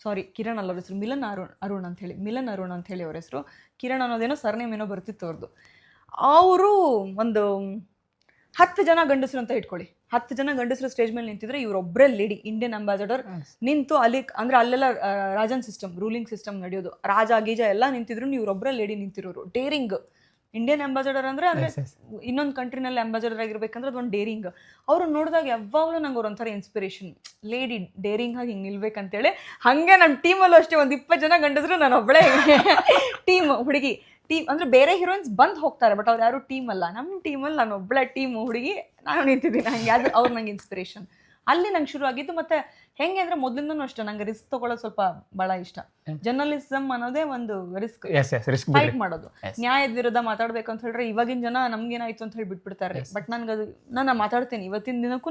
ಸಾರಿ ಕಿರಣ್ ಅಲ್ಲ ಅವ್ರ ಹೆಸರು ಮಿಲನ್ ಅರುಣ್ ಅರುಣ್ ಅಂತ ಹೇಳಿ ಮಿಲನ್ ಅರುಣ್ ಅಂತ ಹೇಳಿ ಅವ್ರ ಹೆಸರು. ಕಿರಣ್ ಅನ್ನೋದೇನೋ ಸರ್ನೇಮ್ ಏನೋ ಬರ್ತಿತ್ತು ಅವ್ರದ್ದು ಅವರು ಒಂದು ಹತ್ತು ಜನ ಗಂಡಸರು ಅಂತ ಇಟ್ಕೊಳ್ಳಿ. ಹತ್ತು ಜನ ಗಂಡಸರು ಸ್ಟೇಜ್ ಮೇಲೆ ನಿಂತಿದ್ರೆ ಇವರೊಬ್ಬರೇ ಲೇಡಿ ಇಂಡಿಯನ್ ಅಂಬಾಸಡರ್ ನಿಂತು ಅಲ್ಲಿ ಅಂದ್ರೆ ಅಲ್ಲೆಲ್ಲ ರಾಜನ್ ಸಿಸ್ಟಮ್ ರೂಲಿಂಗ್ ಸಿಸ್ಟಮ್ ನಡೆಯೋದು. ರಾಜ ಗೀಜ ಎಲ್ಲ ನಿಂತಿದ್ರು ಇವರೊಬ್ಬರೇ ಲೇಡಿ ನಿಂತಿರೋರು. ಡೇರಿಂಗ್ ಇಂಡಿಯನ್ ಅಂಬಾಸಡರ್ ಅಂದ್ರೆ ಅಂದ್ರೆ ಇನ್ನೊಂದು ಕಂಟ್ರಿನಲ್ಲಿ ಅಂಬಾಸಡರ್ ಆಗಿರ್ಬೇಕಂದ್ರೆ ಅದೊಂದು ಡೇರಿಂಗ್ ಅವ್ರು ನೋಡಿದಾಗ ಯಾವಾಗಲೂ ನಂಗೆ ಅವ್ರೊಂಥರ ಇನ್ಸ್ಪಿರೇಷನ್ ಲೇಡಿ ಡೇರಿಂಗ್ ಆಗಿ ಹಿಂಗೆ ನಿಲ್ಬೇಕಂತೇಳಿ. ಹಾಗೆ ನಮ್ಮ ಟೀಮಲ್ಲೂ ಅಷ್ಟೇ ಒಂದು ಇಪ್ಪತ್ತು ಜನ ಗಂಡಸರು ನಾನು ಒಬ್ಬಳೇ ಟೀಮ್ [LAUGHS] ಹುಡುಗಿ. ಟೀಮ್ ಅಂದ್ರೆ ಬೇರೆ ಹೀರೋಯಿನ್ಸ್ ಬಂದು ಹೋಗ್ತಾರೆ ಬಟ್ ಅವ್ರು ಯಾರು ಟೀಮ್ ಅಲ್ಲ. ನಮ್ಮ ಟೀಮಲ್ಲಿ ನಾನು ಒಬ್ಬಳೆ ಟೀಮ್ ಹುಡುಗಿ ನಾನು ನಿಂತಿದ್ದೀನಿ. ಹಂಗೆ ಅದು ಅವ್ರು ನಂಗೆ ಇನ್ಸ್ಪಿರೇಷನ್ ಅಲ್ಲಿ ನಂಗೆ ಶುರು ಆಗಿದ್ದು ಮತ್ತೆ ಹೆಂಗೆ ಅಂದ್ರೆ ಮೊದಲಿಂದನೂ ಅಷ್ಟೇ. ನಂಗೆ ರಿಸ್ಕ್ ತಗೊಳ್ಳೋದು ಸ್ವಲ್ಪ ಬಹಳ ಇಷ್ಟ. ಜರ್ನಲಿಸಮ್ ಅನ್ನೋದೇ ಒಂದು ರಿಸ್ಕ್ ಫೈಟ್ ಮಾಡೋದು. ನ್ಯಾಯದ ವಿರುದ್ಧ ಮಾತಾಡ್ಬೇಕು ಅಂತ ಹೇಳಿದ್ರೆ ಇವಾಗಿನ ಜನ ನಮ್ಗೇನಾಯ್ತು ಅಂತ ಹೇಳಿ ಬಿಟ್ಬಿಡ್ತಾರೆ ಬಟ್ ನನ್ಗೆ ಅದು ನಾನು ಮಾತಾಡ್ತೀನಿ. ಇವತ್ತಿನ ದಿನಕ್ಕೂ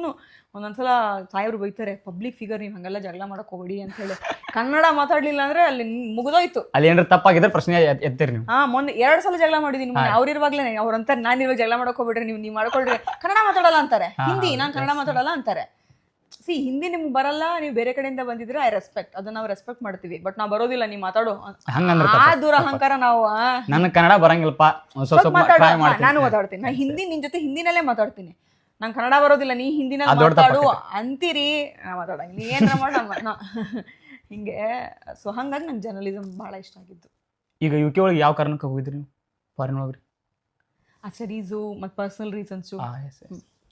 ಒಂದೊಂದ್ಸಲ ಸಾಯವ್ರು ಬೈತಾರೆ ಪಬ್ಲಿಕ್ ಫಿಗರ್ ನೀವು ಹಂಗೆಲ್ಲ ಜಗಳ ಮಾಡಕ್ ಹೋಗಿ ಅಂತ ಹೇಳಿ. ಕನ್ನಡ ಮಾತಾಡ್ಲಿಲ್ಲ ಅಂದ್ರೆ ಅಲ್ಲಿ ಮುಗಿದೋಯ್ತು. ಅಲ್ಲಿ ಏನಾದ್ರು ತಪ್ಪಾಗಿದ್ರೆ ಪ್ರಶ್ನೆ ಎತ್ತಿರಿ ನೀವು. ಹಾ ಮೊನ್ನೆ ಎರಡು ಸಲ ಜಗಳ ಮಾಡಿದೀನಿ ಮೊನ್ನೆ ಅವ್ರು ಇರುವಾಗ್ಲೇ ಅವ್ರಂತಾರೆ ನಾನು ಇವಾಗ ಜಗಳ ಮಾಡಕ್ ಹೋಗ್ಬೇಡ್ರಿ ನೀವು ನೀವು ಮಾಡ್ಕೊಳ್ರಿ. ಕನ್ನಡ ಮಾತಾಡಲ್ಲ ಅಂತಾರೆ. ಹೌದು. ನಾನು ಕನ್ನಡ ಮಾತಾಡಲ್ಲ ಅಂತಾರೆ. ಸಿ ಹಿಂದಿ ನಿಮ್ಗೆ ಬರಲ್ಲ ನೀವು ಬೇರೆ ಕಡೆಯಿಂದ ಬಂದಿದ್ರೆ ಐ ರೆಸ್ಪೆಕ್ಟ್ ಅದನ್ನ ನಾವು ರೆಸ್ಪೆಕ್ಟ್ ಮಾಡ್ತೀವಿ. ಬಟ್ ನಾವು ಬರೋದಿಲ್ಲ ನೀವು ಮಾತಾಡೋ. ಹಂಗಂದ್ರೆ ಆ ತಪ್ಪು. ದುರಹಂಕಾರ ನಾವು ಆ, ನನಗೆ ಕನ್ನಡ ಬರಂಗಿಲ್ಲಪ್ಪ. ಒಂದ್ ಸ್ವಲ್ಪ ಸ್ವಲ್ಪ ಸ್ವಲ್ಪ ಮಾತಾಡು. ಟ್ರೈ ಹಾ, ಮಾಡ್ತೀನಿ ನಾನು ಮಾತಾಡ್ತೀನಿ. ನಾ ಹಿಂದಿ ನಿನ್ ಜೊತೆ ಹಿಂದಿನಲ್ಲೇ ಮಾತಾಡ್ತೀನಿ. ನಂಗೆ ಕನ್ನಡ ಬರೋದಿಲ್ಲ ನೀ ಹಿಂದಿನಲ್ಲಿ ಅದ್ ದೊಡ್ಡ ಮಾತಾಡು. ಅಂತೀರಿ. ನಾ ಮಾತಾಡಂಗ ನೀ ಏನ್ ಮಾಡ ನಾ ಹಿಂಗೆ ಸೊ ಹಂಗಾಗಿ ನಂಗೆ ಜರ್ನಲಿಸಮ್ ಭಾಳ ಇಷ್ಟ ಆಗಿದ್ದು. ಈಗ ಯು ಕೆ ಒಳಗೆ ಯಾವ ಕಾರಣಕ್ಕೆ ಹೋಗಿದ್ರಿ ನೀವು? ಫಾರಿನ್ ಒಳಗ್ರಿ? ಆ ಸ್ಟಡೀಸು ಮತ್ತು ಪರ್ಸನಲ್ ರೀಸನ್ಸು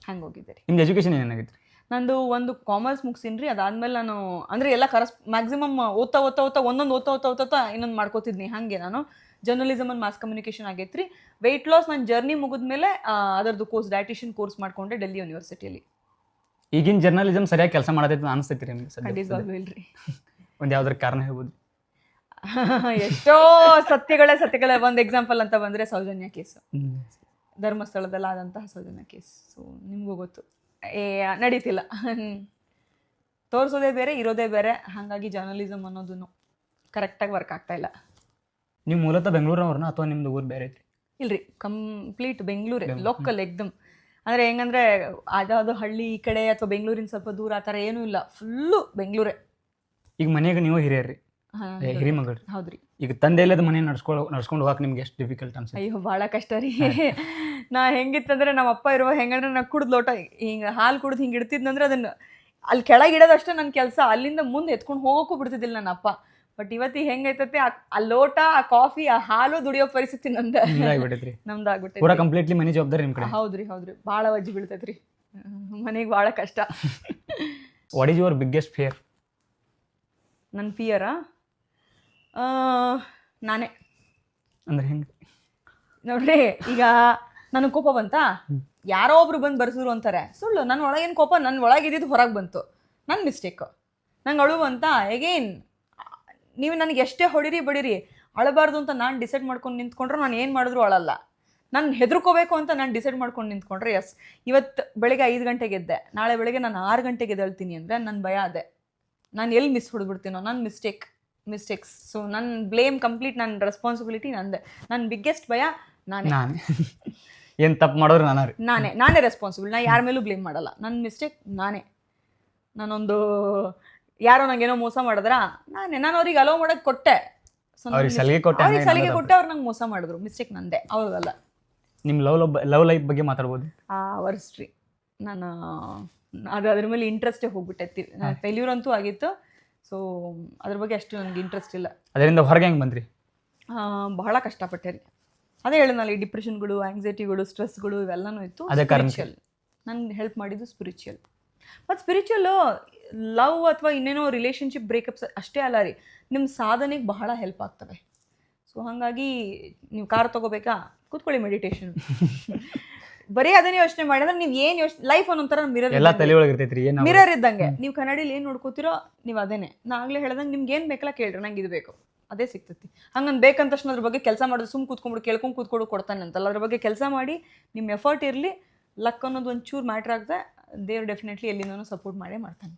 ಹಂಗೆ ಹೋಗಿದ್ದೆ ರೀ ನಿಮ್ದು ಎಜುಕೇಶನ್ ಏನಾಗಿತ್ತು ನಂದು ಒಂದು ಕಾಮರ್ಸ್ ಮುಗಿಸಿನಿ ರೀ ಅದಾದ್ಮೇಲೆ ನಾನು ಅಂದರೆ ಎಲ್ಲ ಕರಸ್ ಮ್ಯಾಕ್ಸಿಮಮ್ ಓದ್ತಾ ಓದ್ತಾ ಓದ್ತಾ ಒಂದೊಂದು ಓದ್ತಾ ಓದ್ತಾ ಓದ್ತಾ ಇನ್ನೊಂದು ಮಾಡ್ಕೋತಿದ್ನಿ ಹಾಗೆ ನಾನು. ಜರ್ನಲಿಸಮ್ ಅಂಡ್ ಮಾಸ್ ಕಮ್ಯುನಿಕೇಶನ್ ಆಗೈತ್ರಿ. ವೆಯ್ಟ್ ಲಾಸ್ ನನ್ನ ಜರ್ನಿ ಮುಗಿದ್ಮೇಲೆ ಅದರದ್ದು ಕೋರ್ಸ್ ಡಯಟಿಷಿಯನ್ ಕೋರ್ಸ್ ಮಾಡ್ಕೊಂಡೆ ಡೆಲ್ಲಿ ಯೂನಿವರ್ಸಿಟಿಯಲ್ಲಿ ಈಗಿನ ಜರ್ನಲಿಸಮ್ ಸರಿಯಾಗಿ ಕೆಲಸ ಮಾಡೋದೈತೆ ಅನಿಸ್ತೈತಿ ರೀ ಖಂಡಿತವಾಗ್ಲೂ ಇಲ್ರಿ. [LAUGHS] ಒಂದು ಯಾವ್ದಾರ ಕಾರಣ ಹೇಳ್ಬೋದು? [LAUGHS] ಎಷ್ಟೋ ಸತ್ಯಗಳೇ ಸತ್ಯಗಳೇ ಒಂದು ಎಕ್ಸಾಂಪಲ್ ಅಂತ ಬಂದರೆ ಸೌಜನ್ಯ ಕೇಸ್. ಧರ್ಮಸ್ಥಳದಲ್ಲಿ ಆದಂತಹ ಸೌಜನ್ಯ ಕೇಸ್ ಸೊ ನಿಮಗೂ ಗೊತ್ತು. ಏ ನಡೀತಿಲ್ಲ. ತೋರಿಸೋದೇ ಬೇರೆ ಇರೋದೇ ಬೇರೆ. ಹಾಗಾಗಿ ಜರ್ನಲಿಸಮ್ ಅನ್ನೋದನ್ನು ಕರೆಕ್ಟಾಗಿ ವರ್ಕ್ ಆಗ್ತಾ ಇಲ್ಲ. ನೀವು ಮೂಲತಃ ಬೆಂಗಳೂರವ್ರನ್ನ ಅಥವಾ ನಿಮ್ದು ಊರು ಬೇರೆ ಐತಿ? ಇಲ್ರಿ ಕಂಪ್ಲೀಟ್ ಬೆಂಗಳೂರೇ ಲೋಕಲ್ ಎಕ್ದಮ್. ಅಂದರೆ ಹೆಂಗಂದ್ರೆ ಅದಾವುದು ಹಳ್ಳಿ ಈ ಕಡೆ ಅಥವಾ ಬೆಂಗಳೂರಿನ ಸ್ವಲ್ಪ ದೂರ ಆ ಥರ ಏನೂ ಇಲ್ಲ. ಫುಲ್ಲು ಬೆಂಗಳೂರೇ. ಈಗ ಮನೆಯಾಗ ನೀವು ಹಿರಿಯರ್ರಿ. ಹಿರಿ ಮಗಳು ಹೌದ್ರಿ. ಈಗ ತಂದೆ ಇಲ್ಲದ ಮನೆ ನಡ್ಸ್ಕೊ ನಡ್ಸ್ಕೊಂಡು ಹೋಗಕ್ಕೆ ನಿಮ್ಗೆ ಎಷ್ಟು ಡಿಫಿಕಲ್ಟ್ ಅನ್ಸುತ್ತೆ? ಅಯ್ಯೋ ಭಾಳ ಕಷ್ಟ ರೀ. ನಾ ಹೆಂಗಿತ್ತಂದ್ರೆ ನಮ್ಮ ಅಪ್ಪ ಇರುವ ಹೆಂಗಂದ್ರೆ ನಾ ಕುಡ್ದು ಲೋಟ ಹಿಂಗೆ ಹಾಲು ಕುಡ್ದು ಹಿಂಗೆ ಇಡ್ತಿದ್ನಂದ್ರೆ ಅದನ್ನು ಅಲ್ಲಿ ಕೆಳಗೆ ಇಡೋದಷ್ಟೇ ನನ್ನ ಕೆಲಸ. ಅಲ್ಲಿಂದ ಮುಂದೆ ಎತ್ಕೊಂಡು ಹೋಗೋಕ್ಕೂ ಬಿಡ್ತಿದ್ದಿಲ್ಲ ನನ್ನ ಅಪ್ಪ. ಬಟ್ ಇವತ್ತಿ ಹೆಂಗೈತತೆ ಆ ಲೋಟ ಆ ಕಾಫಿ ಆ ಹಾಲು ದುಡಿಯೋ ಪರಿಸ್ಥಿತಿ ನಂದ. ಹಿಂಗಾಗ್ಬಿಟ್ಟೈತ್ರಿ. ನಮ್ದು ಆಗ್ಬಿಟ್ಟೈತಿ ಪೂರಾ ಕಂಪ್ಲೀಟ್ಲಿ ಮನೆ ಜವಾಬ್ದಾರಿ ನಿಮ್ಮ ಕಡೆ. ಹೌದ್ರಿ ಹೌದ್ರಿ. ಭಾಳ ವಜ್ಜಿ ಬೀಳ್ತೈತ್ರಿ. ಮನೆಗೆ ಭಾಳ ಕಷ್ಟ. What is your biggest fear ನನ್ನ ಫಿಯರಾ ನಾನೇ. ಅಂದ್ರೆ ಹೆಂಗೆ? ನೋಡ್ರಿ ಈಗ ನನಗೆ ಕೋಪ ಬಂತಾ? ಯಾರೋ ಒಬ್ರು ಬಂದು ಬರ್ಸಿದ್ರು ಅಂತಾರೆ. ಸುಳ್ಳು ನನ್ನ ಒಳಗೇನು ಕೋಪ? ನನ್ನ ಒಳಗಿದ್ದಿದ್ದು ಹೊರಗೆ ಬಂತು. ನನ್ನ ಮಿಸ್ಟೇಕ್ ನಂಗೆ ಅಳು ಅಂತ ಎಗೇನ್ ನೀವು ನನಗೆ ಎಷ್ಟೇ ಹೊಡಿರಿ ಬಡಿರಿ. ಅಳಬಾರ್ದು ಅಂತ ನಾನು ಡಿಸೈಡ್ ಮಾಡ್ಕೊಂಡು ನಿಂತ್ಕೊಂಡ್ರೆ ನಾನು ಏನು ಮಾಡಿದ್ರು ಅಳಲ್ಲ. ನಾನು ಹೆದರ್ಕೋಬೇಕು ಅಂತ ನಾನು ಡಿಸೈಡ್ ಮಾಡ್ಕೊಂಡು ನಿಂತ್ಕೊಂಡ್ರೆ ಎಸ್ ಇವತ್ತು ಬೆಳಿಗ್ಗೆ ಐದು ಗಂಟೆಗೆ ಎದ್ದೆ. ನಾಳೆ ಬೆಳಿಗ್ಗೆ ನಾನು ಆರು ಗಂಟೆಗೆ ಎದ್ದೇಳ್ತೀನಿ ಅಂದರೆ ನನ್ನ ಭಯ ಅದೇ. ನಾನು ಎಲ್ಲಿ ಮಿಸ್ ಹೊಡೆದ್ಬಿಡ್ತೀನೋ? ನನ್ನ ಮಿಸ್ಟೇಕ್ ಮಿಸ್ಟೇಕ್ಸ್ ಸೊ ನನ್ನ ಬ್ಲೇಮ್ ಕಂಪ್ಲೀಟ್ ನನ್ನ ರೆಸ್ಪಾನ್ಸಿಬಿಲಿಟಿ ನಂದೆ ನನ್ನ ಬಿಗ್ಗೆಸ್ಟ್ ಭಯ ನಾನೇ ನಾನೇ. ಏನು ತಪ್ಪು ಮಾಡೋರು ನಾನು ರೀ. ನಾನೇ ನಾನೇ ರೆಸ್ಪಾನ್ಸಿಬಲ್ ನಾ ಯಾರ ಮೇಲೂ ಬ್ಲೇಮ್ ಮಾಡಲ್ಲ. ನನ್ನ ಮಿಸ್ಟೇಕ್ ನಾನೇ. ನಾನೊಂದು ಯಾರೋ ನಂಗೇನೋ ಮೋಸ ಮಾಡಿದ್ರ ನಾನೇ. ನಾನು ಅವ್ರಿಗೆ ಅಲೋ ಮಾಡೋಕೆ ಕೊಟ್ಟೆ. So, ನನ್ ಅವ್ರಿಗೆ mis- ಸಲಿಗೆ ಕೊಟ್ಟೆ ಅವ್ರಿಗೆ ಸಲಿಗೆ ಕೊಟ್ಟೆ ಅವ್ರು ನಂಗೆ ಮೋಸ ಮಾಡಿದ್ರು. ಮಿಸ್ಟೇಕ್ ನಂದೆ. ಅವ್ರಿಗಲ್ಲ ನಿಮ್ಮ ಲವ್ ಲವ್ ಲವ್ ಲೈಫ್ ಬಗ್ಗೆ ಮಾತಾಡ್ಬೋದು? ಆ ವರ್ಸ್ಟ್ರಿ ನಾನು ಅದು ಅದ್ರ ಮೇಲೆ ಇಂಟ್ರೆಸ್ಟೇ ಹೋಗ್ಬಿಟ್ಟೈತಿ. ಫೇಲ್ಯೂರ್ ಅಂತೂ ಆಗಿತ್ತು. ಸೊ ಅದ್ರ ಬಗ್ಗೆ ಅಷ್ಟು ನನಗೆ ಇಂಟ್ರೆಸ್ಟ್ ಇಲ್ಲ. ಅದರಿಂದ ಹೊರಗೆ ಹೆಂಗೆ ಬಂದ್ರಿ? ಆ, ಬಹಳ ಕಷ್ಟಪಟ್ಟೆ ರೀ ಅದೇ ಹೇಳಿದ್ನಲ್ಲ ಈ ಡಿಪ್ರೆಷನ್ಗಳು ಆಂಗ್ಸೈಟಿಗಳು ಸ್ಟ್ರೆಸ್ಗಳು ಇವೆಲ್ಲನೂ ಇತ್ತು ಅದೇ ಕಾರಣಕ್ಕೆ. ಸ್ಪಿರಿಚುವಲ್ ನನ್ಗೆ ಹೆಲ್ಪ್ ಮಾಡಿದ್ದು ಸ್ಪಿರಿಚುವಲ್ ಮತ್ತು ಸ್ಪಿರಿಚುವಲ್ ಲವ್ ಅಥವಾ ಇನ್ನೇನೋ ರಿಲೇಷನ್ಶಿಪ್ ಬ್ರೇಕಪ್ಸ್ ಅಷ್ಟೇ ಅಲ್ಲ ರೀ ನಿಮ್ಮ ಸಾಧನೆಗೆ ಬಹಳ ಹೆಲ್ಪ್ ಆಗ್ತವೆ. ಸೊ ಹಾಗಾಗಿ ನೀವು ಕಾರ್ ತಗೋಬೇಕಾ? ಕೂತ್ಕೊಳ್ಳಿ ಮೆಡಿಟೇಷನ್ [LAUGHS] ಬರೀ ಅದನ್ನೇ ಯೋಚನೆ ಮಾಡಿದ್ರೆ ನೀವು ಏನ್ ಯೋಚನೆ ಲೈಫ್ ಅನ್ನೊಂಥರ ಮಿರರ್ ಎಲ್ಲ ತಲೆ ಒಳಗೆ ಇರ್ತೈತ್ರಿ ಏನು ಮಿರರ್ ಇದ್ದಂಗೆ. ನೀವು ಕನ್ನಡಿಲಿ ಏನ್ ನೋಡ್ಕೋತಿರೋ ನೀವು ಅದೇನೆ ನಾ ಆಗ್ಲೇ ಹೇಳ್ದಂಗೆ ನಿಮ್ಗೆ ಏನ್ ಬೇಕಲ್ಲ ಕೇಳ್ರಿ ನಂಗೆ ಇದು ಬೇಕು. ಅದೇ ಸಿಗ್ತೈತಿ. ಹಂಗಂದ್ ಬೇಕಂತ ತಕ್ಷಣ ಅದ್ರ ಬಗ್ಗೆ ಕೆಲಸ ಮಾಡೋದು ಸುಮ್ ಕೂತ್ಕೊಂಡ್ಬಿಡು ಕೇಳ್ಕೊಂಡು ಕೂತ್ಕೊಂಡು ಕೊಡ್ತಾನೆ ಅಂತಲ್ಲ. ಅದ್ರ ಬಗ್ಗೆ ಕೆಲಸ ಮಾಡಿ ನಿಮ್ಮ ಎಫರ್ಟ್ ಇರಲಿ ಲಕ್ ಅನ್ನೋದು ಒಂಚೂರು ಮ್ಯಾಟ್ರ್ ಆಗದೆ ದೇವ್ರು ಡೆಫಿನೆಟ್ಲಿ ಎಲ್ಲಿಂದನೂ ಸಪೋರ್ಟ್ ಮಾಡೇ ಮಾಡ್ತಾನೆ.